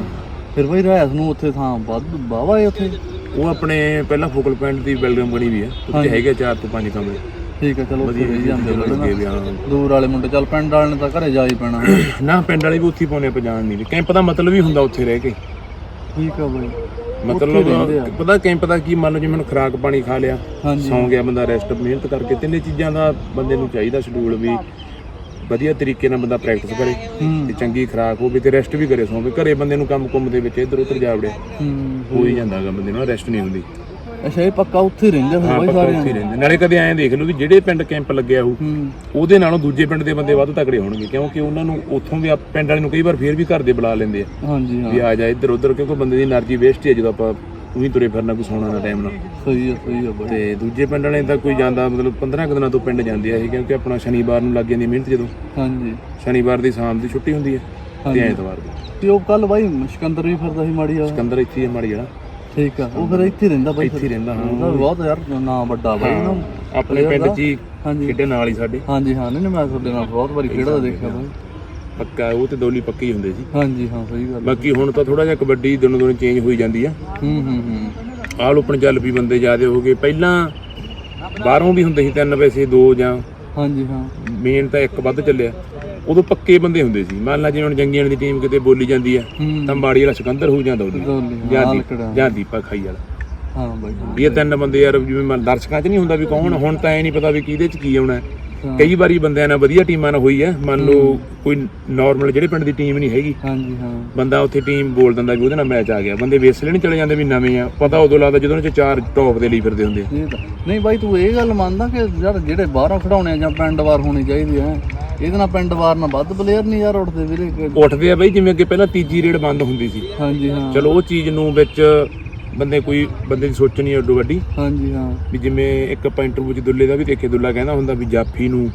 ਫਿਰ ਬਾਈ ਰਹਿਸ ਨੂੰ ਉੱਥੇ ਥਾਂ ਵੱਧ ਵਾਵਾ ਹੈ ਉੱਥੇ? ਉਹ ਆਪਣੇ ਪਹਿਲਾਂ ਫੋਕਲ ਪੁਆਇੰਟ ਦੀ ਬਿਲਡਿੰਗ ਬਣੀ ਵੀ ਆ ਉੱਥੇ ਹੈਗੇ 4 ਤੋਂ 5 ਕਮਰੇ। ਠੀਕ ਆ ਚਲੋ ਵਧੀਆ ਰਹੀ ਜਾਂਦੇ ਲੱਗੇ ਲੋਕ ਵੀ ਹਾਂ ਦੂਰ ਵਾਲੇ ਮੁੰਡੇ ਚੱਲ ਪਿੰਡ ਵਾਲੇ ਨੇ ਤਾਂ ਘਰੇ ਜਾ ਹੀ ਪੈਣਾ। ਨਾ ਪਿੰਡ ਵਾਲੇ ਵੀ ਉੱਥੇ ਹੀ ਪਾਉਣੇ ਆਪਾਂ ਜਾਣ ਨਹੀਂ। ਕੈਂਪ ਦਾ ਮਤਲਬ ਹੀ ਹੁੰਦਾ ਉੱਥੇ ਰਹਿ ਕੇ। ਠੀਕ ਆ ਬਾਈ। ਮਤਲਬ ਪਤਾ ਕੈਂਪ ਦਾ ਕੀ ਮੰਨ ਲਓ ਜਿਵੇਂ ਹੁਣ ਖਰਾਕ ਪਾਣੀ ਖਾ ਲਿਆ ਸੌਂ ਗਿਆ ਬੰਦਾ ਰੈਸਟ ਮਿਹਨਤ ਕਰਕੇ ਤਿੰਨੇ ਚੀਜ਼ਾਂ ਦਾ ਬੰਦੇ ਨੂੰ ਚਾਹੀਦਾ ਸ਼ਡਿਊਲ ਵੀ। ਵਧੀਆ ਤਰੀਕੇ ਨਾਲ ਬੰਦਾ ਪ੍ਰੈਕਟਿਸ ਕਰੇ ਤੇ ਚੰਗੀ ਖਰਾਕ ਹੋਵੇ ਤੇ ਰੈਸਟ ਵੀ ਕਰੇ ਸੋਵੇ ਘਰੇ ਬੰਦੇ ਨੂੰ ਕੰਮ ਕੁੰਮ ਦੇ ਵਿੱਚ ਇੱਧਰ ਉੱਧਰ ਜਾ ਵੜੇ। ਹੋ ਹੀ। ਜਾਂਦਾ ਕੰਮ ਦੇ ਰੈਸਟ ਨਹੀਂ ਹੁੰਦੀ। ਅੱਛਾ ਇਹ ਪੱਕਾ ਉੱਥੇ ਰਹਿੰਦੇ ਹੋ ਬਾਈ ਸਾਰੇ ਉੱਥੇ ਰਹਿੰਦੇ। ਨਾਲੇ ਕਦੇ ਐਂ ਦੇਖ ਲਓ ਵੀ ਜਿਹੜੇ ਪਿੰਡ ਕੈਂਪ ਲੱਗਿਆ ਹੋ। ਉਹਦੇ ਨਾਲੋਂ ਦੂਜੇ ਪਿੰਡ ਦੇ ਬੰਦੇ ਵੱਧ ਤਕੜੇ ਹੋਣਗੇ ਕਿਉਂਕਿ ਉਹਨਾਂ ਨੂੰ ਉੱਥੋਂ ਵੀ ਪਿੰਡ ਵਾਲੇ ਨੂੰ ਕਈ ਵਾਰ ਫੇਰ ਵੀ ਘਰ ਦੇ ਬੁਲਾ ਲੈਂਦੇ ਆ। ਹਾਂਜੀ ਹਾਂ। ਵੀ ਆ ਜਾ ਇੱਧਰ ਉੱਧਰ ਕਿਉਂਕਿ ਬੰਦੇ ਦੀ એનર્ਜੀ ਵੇਸਟ ਹੈ ਜਦੋਂ ਆਪਾਂ ਉਹੀ ਤੁਰੇ ਫਿਰਨਾ ਕੋਈ ਸੌਣਾ ਨਾ ਟਾਈਮ ਨਾਲ ਸਹੀ ਆ ਸਹੀ ਆ ਬਾਈ। ਤੇ ਦੂਜੇ ਪਿੰਡ ਵਾਲੇ ਤਾਂ ਕੋਈ ਜਾਂਦਾ ਮਤਲਬ 15 ਕੁ ਦਿਨਾਂ ਤੋਂ ਪਿੰਡ ਜਾਂਦੇ ਆ ਇਹ ਕਿਉਂਕਿ ਆਪਣਾ ਸ਼ਨੀਵਾਰ ਨੂੰ ਲੱਗ ਜਾਂਦੀ ਮਿਹਨਤ ਜਦੋਂ। ਹਾਂਜੀ। ਸ਼ਨੀਵਾਰ ਦੀ ਸ਼ਾਮ ਦੀ ਛੁੱਟੀ ਹੁੰਦੀ ਹੈ ਤੇ ਐਤਵਾਰ ਦੀ। ਤੇ ਉਹ ਕੱਲ ਬਾਈ ਸਿਕੰਦਰ ਵੀ ਫਿਰਦਾ ਸੀ ਮਾੜੀ ਆ ਸਿਕੰਦਰ ਇੱਥੇ ਹੀ ਆ ਮਾੜੀ ਜਿਹੜਾ ਠੀਕ ਆ ਉਹ ਫਿਰ ਇੱਥੇ ਹੀ ਰਹਿੰਦਾ ਬਾਈ ਇੱਥੇ ਹੀ ਰਹਿੰਦਾ ਹਾਂ। ਉਹਦਾ ਬਹੁਤ ਯਾਰ ਨਾਂ ਵੱਡਾ ਬਾਈ ਨਾ ਆਪਣੇ ਪਿੰਡ 'ਚ ਹੀ ਖੇਡੇ ਨਾਲ ਹੀ ਸਾਡੇ। ਹਾਂਜੀ ਹਾਂ ਨਹੀਂ ਨਹੀਂ, ਮੈਂ ਤੁਹਾਡੇ ਨਾਲ ਬਹੁਤ ਵਾਰੀ ਖੇਡਦਾ ਦੇਖਿਆ ਬਾਈ। ਪੱਕਾ ਉਹ ਤੇ ਦੋਲੀ ਪੱਕੇ ਹੀ ਹੁੰਦੇ ਸੀ। ਹਾਂਜੀ ਹਾਂ ਸਹੀ ਗੱਲ ਬਾਕੀ ਹੁਣ ਤਾਂ ਥੋੜਾ ਜਿਹਾ ਕਬੱਡੀ ਦਿਨੋਂ ਦਿਨ ਚੇਂਜ ਹੋਈ ਜਾਂਦੀ ਆ। ਹੂੰ ਹੂੰ ਹੂੰ। ਆਲ ਓਪਨ ਚੱਲ ਵੀ ਬੰਦੇ ਜ਼ਿਆਦੇ ਹੋ ਗਏ। ਪਹਿਲਾਂ ਬਾਹਰੋਂ ਵੀ ਹੁੰਦੇ ਸੀ ਤਿੰਨ ਵੈਸੇ ਦੋ ਜਾਂ ਹਾਂਜੀ ਹਾਂ। ਮੇਨ ਤਾਂ ਇੱਕ ਵੱਧ ਚੱਲਿਆ। ਉਦੋਂ ਪੱਕੇ ਬੰਦੇ ਹੁੰਦੇ ਸੀ। ਮੰਨ ਲਾ ਜਿਵੇਂ ਹੁਣ ਜੰਗੀਆਂ ਦੀ ਟੀਮ ਕਿਤੇ ਬੋਲੀ ਜਾਂਦੀ ਆ ਤਾਂ ਮਾੜੀ ਵਾਲਾ ਸਿਕੰਦਰ ਹੋ ਜਾਂਦਾ ਉਹਦੀ ਦੋਲੀ ਜਾਂ ਹਾਂ ਦੀਪ ਲਕੜਾ ਜਾਂ ਦੀਪਾ ਖਾਈ ਵਾਲਾ। ਹਾਂ ਬਾਈ ਇਹ ਤਿੰਨ ਬੰਦੇ ਯਾਰ ਜਿਵੇਂ ਮੰਨ ਦਰਸ਼ਕਾਂ 'ਚ ਨਹੀਂ ਹੁੰਦਾ ਵੀ ਕੌਣ ਹੁਣ ਤਾਂ ਐ ਨਹੀਂ ਪਤਾ ਵੀ ਕਿਹਦੇ 'ਚ ਕੀ ਆਉਣਾ। ਕਈ ਵਾਰੀ ਬੰਦਿਆਂ ਨਾਲ ਵਧੀਆ ਟੀਮਾਂ ਨਾਲ ਹੋਈ ਹੈ ਮੰਨ ਲਓ ਕੋਈ ਨਾਰਮਲ ਜਿਹੜੇ ਪਿੰਡ ਦੀ ਟੀਮ ਨਹੀਂ ਹੈਗੀ। ਹਾਂਜੀ ਹਾਂ। ਬੰਦਾ ਉੱਥੇ ਟੀਮ ਬੋਲ ਦਿੰਦਾ ਵੀ ਉਹਦੇ ਨਾਲ ਮੈਚ ਆ ਗਿਆ। ਬੰਦੇ ਵੇਸਲੇ ਨਹੀਂ ਚਲੇ ਜਾਂਦੇ ਵੀ ਨਵੇਂ ਆ। ਪਤਾ ਉਦੋਂ ਲੱਗਦਾ ਜਦੋਂ ਉਹਨਾਂ 'ਚ ਚਾਰ ਟੌਪ ਦੇ ਲਈ ਫਿਰਦੇ ਹੁੰਦੇ ਆ। ਨਹੀਂ ਬਾਈ ਤੂੰ ਇਹ ਗੱਲ ਮੰਨਦਾ ਕਿ ਯਾਰ ਜਿਹੜੇ ਬਾਹਰੋਂ ਖਿਡਾਉਣੇ ਆ ਜਾਂ ਪਿੰਡ ਵਾਰ ਹੋਣੀ ਚਾਹੀਦੀ ਹੈ ਇਹਦੇ ਨਾਲ ਪਿੰਡ ਵਾਰ ਨਾਲ ਵੱਧ ਪਲੇਅਰ ਨਹੀਂ ਯਾਰ ਉੱਠਦੇ ਵੀਰੇ। ਉੱਠਦੇ ਆ ਬਈ ਜਿਵੇਂ ਅੱਗੇ ਪਹਿਲਾਂ ਤੀਜੀ ਰੇਡ ਬੰਦ ਹੁੰਦੀ ਸੀ। ਹਾਂਜੀ ਹਾਂ। ਚਲੋ ਉਹ ਚੀਜ਼ ਨੂੰ ਵਿੱਚ ਬੰਦੇ ਕੋਈ ਬੰਦੇ ਦੀ ਸੋਚ ਨਹੀਂ ਓਡੋ ਵੱਡੀ ਹਾਂਜੀ ਹਾਂ। ਵੀ ਜਿਵੇਂ ਇੱਕ ਆਪਾਂ ਇੰਟਰਵਿਊ 'ਚ ਦੁੱਲੇ ਦਾ ਵੀ ਦੇਖੇ ਦੁੱਲਾ ਕਹਿੰਦਾ ਹੁੰਦਾ ਵੀ ਜਾਫੀ ਨੂੰ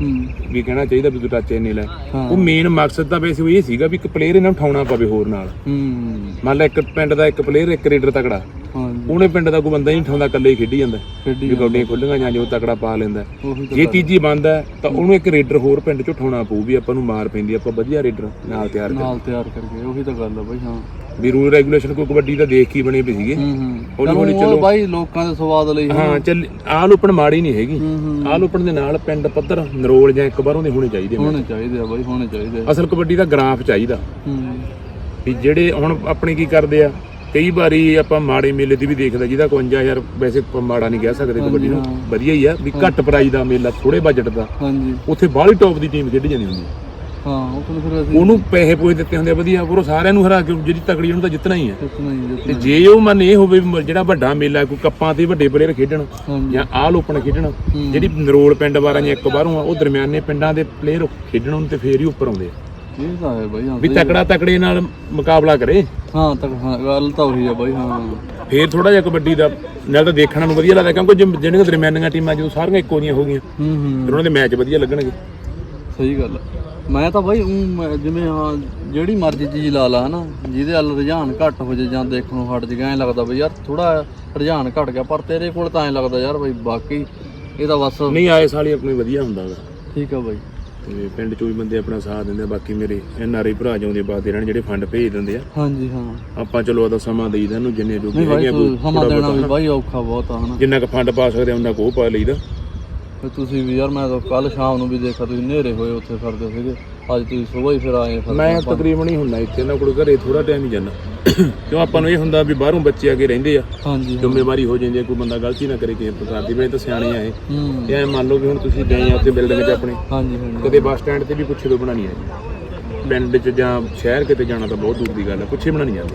ਹੂੰ। ਵੀ ਕਹਿਣਾ ਚਾਹੀਦਾ ਵੀ ਤੂੰ ਟੱਚ ਇੰਨੇ ਲੈ। ਉਹ ਮੇਨ ਮਕਸਦ ਤਾਂ ਵੈਸੇ ਉਹ ਇਹ ਸੀਗਾ ਵੀ ਇੱਕ ਪਲੇਅਰ ਇਹਨਾਂ ਨੂੰ ਉਠਾਉਣਾ ਪਵੇ ਹੋਰ ਨਾਲ। ਹੂੰ। ਮੰਨ ਲੈ ਇੱਕ ਪਿੰਡ ਦਾ ਇੱਕ ਪਲੇਅਰ ਇੱਕ ਰੇਡਰ ਤਕੜਾ। ਹਾਂਜੀ। ਉਹਨੇ ਪਿੰਡ ਦਾ ਕੋਈ ਬੰਦਾ ਹੀ ਨਹੀਂ ਉਠਾਉਂਦਾ ਇਕੱਲੇ ਹੀ ਖੇਡੀ ਜਾਂਦਾ। ਵੀ ਗੌਡੀਆਂ ਖੁੱਲੀਆਂ ਜਾਂ ਜੋ ਤਕੜਾ ਪਾ ਲੈਂਦਾ। ਜੇ ਤੀਜੀ ਬੰਦ ਹੈ ਤਾਂ ਉਹਨੂੰ ਇੱਕ ਰੇਡਰ ਹੋਰ ਪਿੰਡ 'ਚ ਉਠਾਉਣਾ ਪਊ ਵੀ ਆਪਾਂ ਨੂੰ ਮਾਰ ਪੈਂਦੀ ਆਪਾਂ ਵਧੀਆ ਰੇਡਰ ਨਾਲ ਤਿਆਰ ਕਰ ਨਾਲ ਤਿਆਰ ਕਰਕੇ ਉਹੀ ਤਾਂ ਗੱਲ ਆ ਬਾਈ ਹਾਂ। ਵੀ ਰੂਲ ਰੈਗੂਲੇਸ਼ਨ ਕੋਈ ਕਬੱਡੀ ਦਾ ਦੇਖ ਕੇ ਹੀ ਬਣੇ ਪਏ ਸੀਗੇ। ਹੂੰ ਹੂੰ। ਹੌਲੀ ਹੌਲੀ ਚਲੋ। ਬਾਈ ਲੋਕਾਂ ਦੇ ਸਵਾਦ ਲਈ ਹਾਂ ਚੱਲ ਆਲ ਓਪਨ ਮਾੜੀ ਨਹੀਂ ਹੈਗੀ। ਹੂੰ ਹੂੰ। ਆਲ ਓਪਨ ਦੇ ਨਾਲ ਪਿੰਡ ਪੱਧਰ ਨਰੋਲ ਜਾਂ ਇੱਕ ਬਾਰੋਂ ਦੇ ਹੋਣੇ ਚਾਹੀਦੇ। ਹੋਣੇ ਚਾਹੀਦੇ ਆ ਬਾਈ ਹੋਣੇ ਚਾਹੀਦੇ। ਅਸਲ ਕਬੱਡੀ ਦਾ ਗ੍ਰਾਫ ਚਾਹੀਦਾ। ਹੂੰ। ਵੀ ਜਿਹੜੇ ਹੁਣ ਆਪਣੇ ਕੀ ਕਰਦੇ ਆ ਕਈ ਵਾਰੀ ਆਪਾਂ ਮਾੜੇ ਮੇਲੇ ਦੀ ਵੀ ਦੇਖਦਾ ਜਿਹਦਾ 51000 ਵੈਸੇ ਮਾੜਾ ਨਹੀਂ ਕਹਿ ਸਕਦੇ ਕਬੱਡੀ ਨੂੰ। ਹਾਂ। ਵਧੀਆ ਹੀ ਆ ਵੀ ਘੱਟ ਪ੍ਰਾਈਜ਼ ਦਾ ਮੇਲਾ ਥੋੜੇ ਬਜਟ ਦਾ। ਹਾਂਜੀ। ਉੱਥੇ ਬਾਹਲੀ ਟੌਪ ਦੀ ਟੀਮ ਖੇਡੀ ਜਾਂਦੀ ਹੁੰਦੀ ਆ। ਹਾਂ ਉਹ ਤਾਂ ਫਿਰ ਅਸੀਂ ਉਹਨੂੰ ਪੈਸੇ ਪੂਸੇ ਦਿੱਤੇ ਹੁੰਦੇ ਆ ਵਧੀਆ। ਪਰ ਉਹ ਸਾਰਿਆਂ ਨੂੰ ਹਰਾ ਕੇ ਜਿਹੜੀ ਤਕੜੀ ਉਹਨੂੰ ਤਾਂ ਜਿੱਤਣਾ ਹੀ ਜਿੱਤਣਾ ਹੀ ਤੇ ਜਿੱਤਣਾ ਜੇ ਉਹ ਮਨ ਇਹ ਹੋਵੇ ਵੀ ਮ- ਜਿਹੜਾ ਵੱਡਾ ਮੇਲਾ ਕੋਈ ਕੱਪਾਂ ਤੇ ਵੱਡੇ ਪਲੇਅਰ ਖੇਡਣ ਹਾਂਜੀ। ਜਾਂ ਆਲ ਓਪਨ ਖੇਡਣ। ਜਿਹੜੀ ਨਰੋਲ ਪਿੰਡ ਵਾਰਾਂ ਜਾਂ ਇੱਕ ਬਾਹਰੋਂ ਆ ਉਹ ਦਰਮਿਆਨੇ ਪਿੰਡਾਂ ਦੇ ਪਲੇਅਰ ਖੇਡਣ ਉਹਨੂੰ ਤੇ ਫੇਰ ਹੀ ਉੱਪਰ ਆਉਂਦੇ ਆ। ਇਹ ਤਾਂ ਹੈ ਬਾਈ ਹਾਂ ਵੀ ਤਕੜਾ ਤਕੜੇ ਨਾਲ ਮੁਕਾਬਲਾ ਕਰੇ। ਹਾਂ ਤਾਂ ਹਾਂ ਗੱਲ ਤਾਂ ਉਹੀ ਆ ਬਾਈ ਹਾਂ। ਫੇਰ ਥੋੜਾ ਜਿਹਾ ਕਬੱਡੀ ਦਾ ਨਾਲ ਤਾਂ ਦੇਖਣ ਨੂੰ ਵਧੀਆ ਲੱਗਦਾ ਕਿਉਂਕਿ ਜਿ- ਜਿਹੜੀਆਂ ਦਰਮਿਆਨੀਆਂ ਟੀਮਾਂ ਜਦੋਂ ਸਾਰੀਆਂ ਇੱਕੋ ਜਿਹੀਆਂ ਹੋ ਗਈਆਂ ਹੂੰ ਹੂੰ। ਫਿਰ ਉਹਨਾਂ ਦੇ ਮੈਚ ਵਧੀਆ ਲੱਗਣਗੇ। ਸਹੀ ਗੱਲ ਆ। ਮੈਂ ਤਾਂ ਬਾਈ ਊਂ ਜਿਵੇਂ ਹਾਂ ਜਿਹੜੀ ਮਰਜ਼ੀ ਚੀਜ਼ ਲਾ ਲਾ ਹਨਾ। ਜਿਹਦੇ ਵੱਲ ਰੁਝਾਨ ਘੱਟ ਹੋ ਜੇ ਜਾਂ ਦੇਖਣੋਂ ਹਟ ਜੇ ਐਂ ਲੱਗਦਾ ਬਈ ਯਾਰ ਥੋੜਾ ਰੁਝਾਨ ਘਟ ਗਿਆ ਪਰ ਤੇਰੇ ਕੋਲ ਤਾਂ ਐਂ ਲੱਗਦਾ ਯਾਰ ਬਈ ਬਾਕੀ ਇਹ ਤਾਂ ਬਸ ਨਹੀਂ ਆਏ ਸਾਲ ਆਪਣੀ ਵਧੀਆ ਹੁੰਦਾ ਗਾ ਠੀਕ ਆ ਬਾਈ। ਤੇ ਪਿੰਡ ਚੋਂ ਵੀ ਬੰਦੇ ਆਪਣਾ ਸਾਥ ਦਿੰਦੇ ਆ ਬਾਕੀ ਮੇਰੇ ਐਨ ਆਰ ਆਈ ਭਰਾ ਜਾਉਂਦੇ ਬਾਦੇ ਰਹਿਣ ਜਿਹੜੇ ਫੰਡ ਭੇਜ ਦਿੰਦੇ ਆ। ਹਾਂਜੀ ਹਾਂ। ਆਪਾਂ ਚਲੋ ਉਹਦਾ ਸਮਾਂ ਦੇਈਦਾ ਇਹਨੂੰ ਜਿੰਨੇ ਜੋਗੇ ਨਹੀਂ ਹੈਗੇ ਆ ਕੋਈ ਦੇਣਾ ਵੀ ਬਾਈ ਔਖਾ ਬਹੁਤ ਆ ਹਨਾ। ਜਿੰਨਾ ਕ ਫੰਡ ਪਾ ਸਕਦੇ ਆ ਉਹਨਾਂ ਕੋ ਪਾ ਲਈਦਾ। ਤੇ ਤੁਸੀਂ ਵੀ ਯਾਰ ਮੈਂ ਤਾਂ ਕੱਲ ਸ਼ਾਮ ਨੂੰ ਵੀ ਦੇਖਿਆ ਤੁਸੀਂ ਨੇਰੇ ਹੋਏ ਉੱਥੇ ਫਿਰਦੇ ਸੀਗੇ। ਅੱਜ ਤੁਸੀਂ ਸਵੇਰ ਹੀ ਫਿਰ ਆਏ ਫਿਰ ਮੈਂ ਤਕਰੀਬਨ ਹੀ ਹੁੰਦਾ ਇੱਥੇ ਇਹਨਾਂ ਕੋਲ ਘਰੇ ਥੋੜਾ ਟਾਈਮ ਹੀ ਜਾਂਦਾ। ਕਿਉਂ ਆਪਾਂ ਨੂੰ ਇਹ ਹੁੰਦਾ ਵੀ ਬਾਹਰੋਂ ਬੱਚੇ ਆ ਕੇ ਰਹਿੰਦੇ ਆ। ਹਾਂਜੀ। ਜ਼ਿੰਮੇਵਾਰੀ ਹੋ ਜਾਂਦੀ ਹੈ ਕੋਈ ਬੰਦਾ ਗਲਤੀ ਨਾ ਕਰੇ ਕਿਸੇ ਪ੍ਰਕਾਰ ਦੀ। ਬਈ ਤਾਂ ਸਿਆਣੇ ਆ ਇਹ। ਤੇ ਐ ਮੰਨ ਲਓ ਵੀ ਹੁਣ ਤੁਸੀਂ ਗਏ ਆ ਉੱਥੇ ਬਿਲਡਿੰਗ 'ਚ ਆਪਣੇ। ਹਾਂਜੀ ਹਾਂਜੀ ਕਦੇ ਬੱਸ ਸਟੈਂਡ ਤੇ ਵੀ ਪੁੱਛੇ ਤੋਂ ਬਣਾਣੀ ਹੈ ਪਿੰਡ 'ਚ ਜਾਂ ਸ਼ਹਿਰ ਕਿਤੇ ਜਾਣਾ ਤਾਂ ਬਹੁਤ ਦੂਰ ਦੀ ਗੱਲ ਹੈ ਪੁੱਛੇ ਬਣਾਣੀ ਜਾਂਦੀ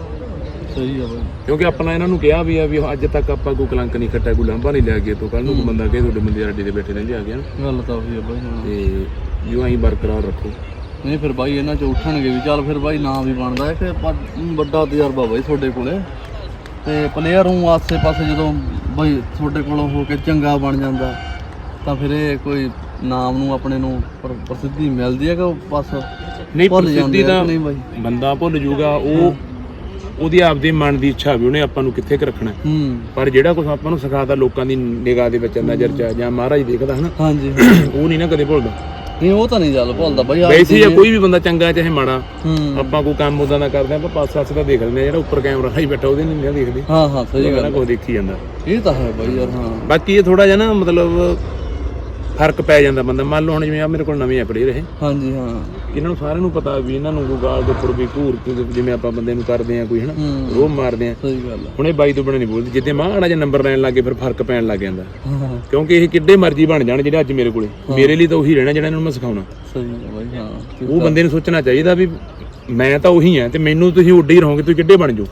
ਸਹੀ ਆ। ਬਾਈ ਕਿਉਂਕਿ ਆਪਣਾ ਇਹਨਾਂ ਨੂੰ ਕਿਹਾ ਵੀ ਆ ਵੀ ਅੱਜ ਤੱਕ ਆਪਾਂ ਕੋਈ ਕਲੰਕ ਨਹੀਂ ਖੱਟਾ ਕੋਈ ਲਾਂਭਾ ਨਹੀਂ ਲਿਆ ਗਿਆ ਤੋਂ। ਕੱਲ ਨੂੰ ਕੋਈ ਬੰਦਾ ਕਹੇ ਤੁਹਾਡੇ ਬੰਦੇ ਅੱਡੇ ਤੇ ਬੈਠੇ ਰਹਿੰਦੇ ਆ ਗਿਆ ਗੱਲ ਤਾਂ ਉਹੀ ਆ ਬਾਈ ਹਾਂ। ਤੇ ਜੋ ਐਂ ਬਰਕਰਾਰ ਰੱਖੋ। ਨਹੀਂ ਫਿਰ ਬਾਈ ਇਹਨਾਂ ਚ ਉੱਠਣਗੇ ਵੀ ਚੱਲ ਫਿਰ ਬਾਈ ਨਾਂ ਵੀ ਬਣਦਾ ਹੈ ਕਿ ਵੱਡਾ ਤਜਰਬਾ ਬਾਈ ਤੁਹਾਡੇ ਕੋਲੇ। ਤੇ ਪਲੇਅਰ ਨੂੰ ਆਸੇ ਪਾਸੇ ਜਦੋਂ ਬਾਈ ਤੁਹਾਡੇ ਕੋਲੋਂ ਹੋ ਕੇ ਚੰਗਾ ਬਣ ਜਾਂਦਾ ਤਾਂ ਫਿਰ ਇਹ ਕੋਈ ਨਾਮ ਨੂੰ ਆਪਣੇ ਨੂੰ ਪ੍ਰ- ਪ੍ਰਸਿੱਧੀ ਮਿਲਦੀ ਹੈ ਕਿ ਉਹ ਬਸ ਨਹੀਂ ਪ੍ਰਸਿੱਧੀ ਤਾਂ ਬੰਦਾ ਭੁੱਲ ਜੂਗਾ ਉਹ ਉਹਦੀ ਆਪਦੀ ਮਨ ਦੀ ਇੱਛਾ ਵੀ ਉਹਨੇ ਆਪਾਂ ਨੂੰ ਕਿੱਥੇ ਕੁ ਰੱਖਣਾ ਹੈ। ਹੂੰ। ਪਰ ਜਿਹੜਾ ਕੁਝ ਆਪਾਂ ਨੂੰ ਸਿਖਾਦਾ ਲੋਕਾਂ ਦੀ ਨਿਗਾਹ ਦੇ ਵਿੱਚ ਨਜ਼ਰ ਚ ਜਾਂ ਮਹਾਰਾਜ ਦੇਖਦਾ ਹਨਾ ਹਾਂਜੀ। ਉਹ ਨਹੀਂ ਨਾ ਕਦੇ ਭੁੱਲਦਾ। ਨਹੀਂ ਉਹ ਤਾਂ ਨਹੀਂ ਗੱਲ ਭੁੱਲਦਾ ਬਈ ਆਹ ਵੈਸੇ ਕੋਈ ਵੀ ਬੰਦਾ ਚੰਗਾ ਚਾਹੇ ਮਾੜਾ। ਹੂੰ। ਆਪਾਂ ਕੋਈ ਕੰਮ ਉਦਾਂ ਦਾ ਕਰਦੇ ਆਪਾਂ ਪਾਸ ਪਾਸ ਦਾ ਦੇਖ ਲੈਂਦੇ ਜਿਹੜਾ ਉੱਪਰ ਕੈਮਰਾ ਲਾਈ ਬੈਠਾ ਉਹਦੇ ਨਹੀਂ ਦੇਖਦੇ। ਹਾਂ ਹਾਂ ਸਹੀ ਗੱਲ ਕੁਝ ਦੇਖੀ ਜਾਂਦਾ। ਇਹ ਤਾਂ ਹੈ ਬਈ ਯਾਰ ਹਾਂ। ਬਾਕੀ ਇਹ ਥੋੜਾ ਜਿਹਾ ਨਾ ਮਤਲਬ ਫ਼ਰਕ ਪੈ ਜਾਂਦਾ ਬੰਦਾ। ਮੰਨ ਲਓ ਹੁਣ ਜਿਵੇਂ ਆ ਮੇਰੇ ਕੋਲ ਨਵੇਂ ਆ ਪਲੇਅਰ ਇਹ ਹਾਂਜੀ ਹਾਂ। ਇਹਨਾਂ ਨੂੰ ਸਾਰਿਆਂ ਨੂੰ ਪਤਾ ਵੀ ਇਹਨਾਂ ਨੂੰ ਕੋਈ ਗਾਲ ਦੇ ਉੱਪਰ ਵੀ ਘੂਰ ਕੇ ਜਿਵੇਂ ਆਪਾਂ ਬੰਦੇ ਨੂੰ ਕਰਦੇ ਆ ਕੋਈ ਹਨਾ? ਰੋਹ ਮਾਰਦੇ ਆ ਸਹੀ ਗੱਲ ਹੁਣ ਇਹ ਬਾਈ ਤੋਂ ਬਣਾ ਨਹੀਂ ਬੋਲਦੇ। ਜਿੱਦੇ ਮਾੜਾ ਜਿਹਾ ਨੰਬਰ ਲੈਣ ਲੱਗੇ ਫਿਰ ਫ਼ਰਕ ਪੈਣ ਲੱਗ ਜਾਂਦਾ। ਕਿਉਂਕਿ ਇਹ ਕਿੱਡੇ ਮਰਜ਼ੀ ਬਣ ਜਾਣ ਜਿਹੜੇ ਅੱਜ ਮੇਰੇ ਕੋਲੇ। ਮੇਰੇ ਲਈ ਤਾਂ ਉਹੀ ਰਹਿਣਾ ਜਿਹੜਾ ਇਹਨਾਂ ਨੂੰ ਮੈਂ ਸਿਖਾਉਣਾ। ਸਹੀ ਹੈ ਬਈ ਹਾਂ। ਉਹ ਬੰਦੇ ਨੂੰ ਸੋਚਣਾ ਚਾਹੀਦਾ ਵੀ ਮੈਂ ਤਾਂ ਉਹੀ ਆ ਤੇ ਮੈਨੂੰ ਤੁਸੀਂ ਉੱਡੇ ਹੀ ਰਹੋਗੇ ਤੁਸੀਂ ਕਿੱਡੇ ਬਣ ਜਾਓ।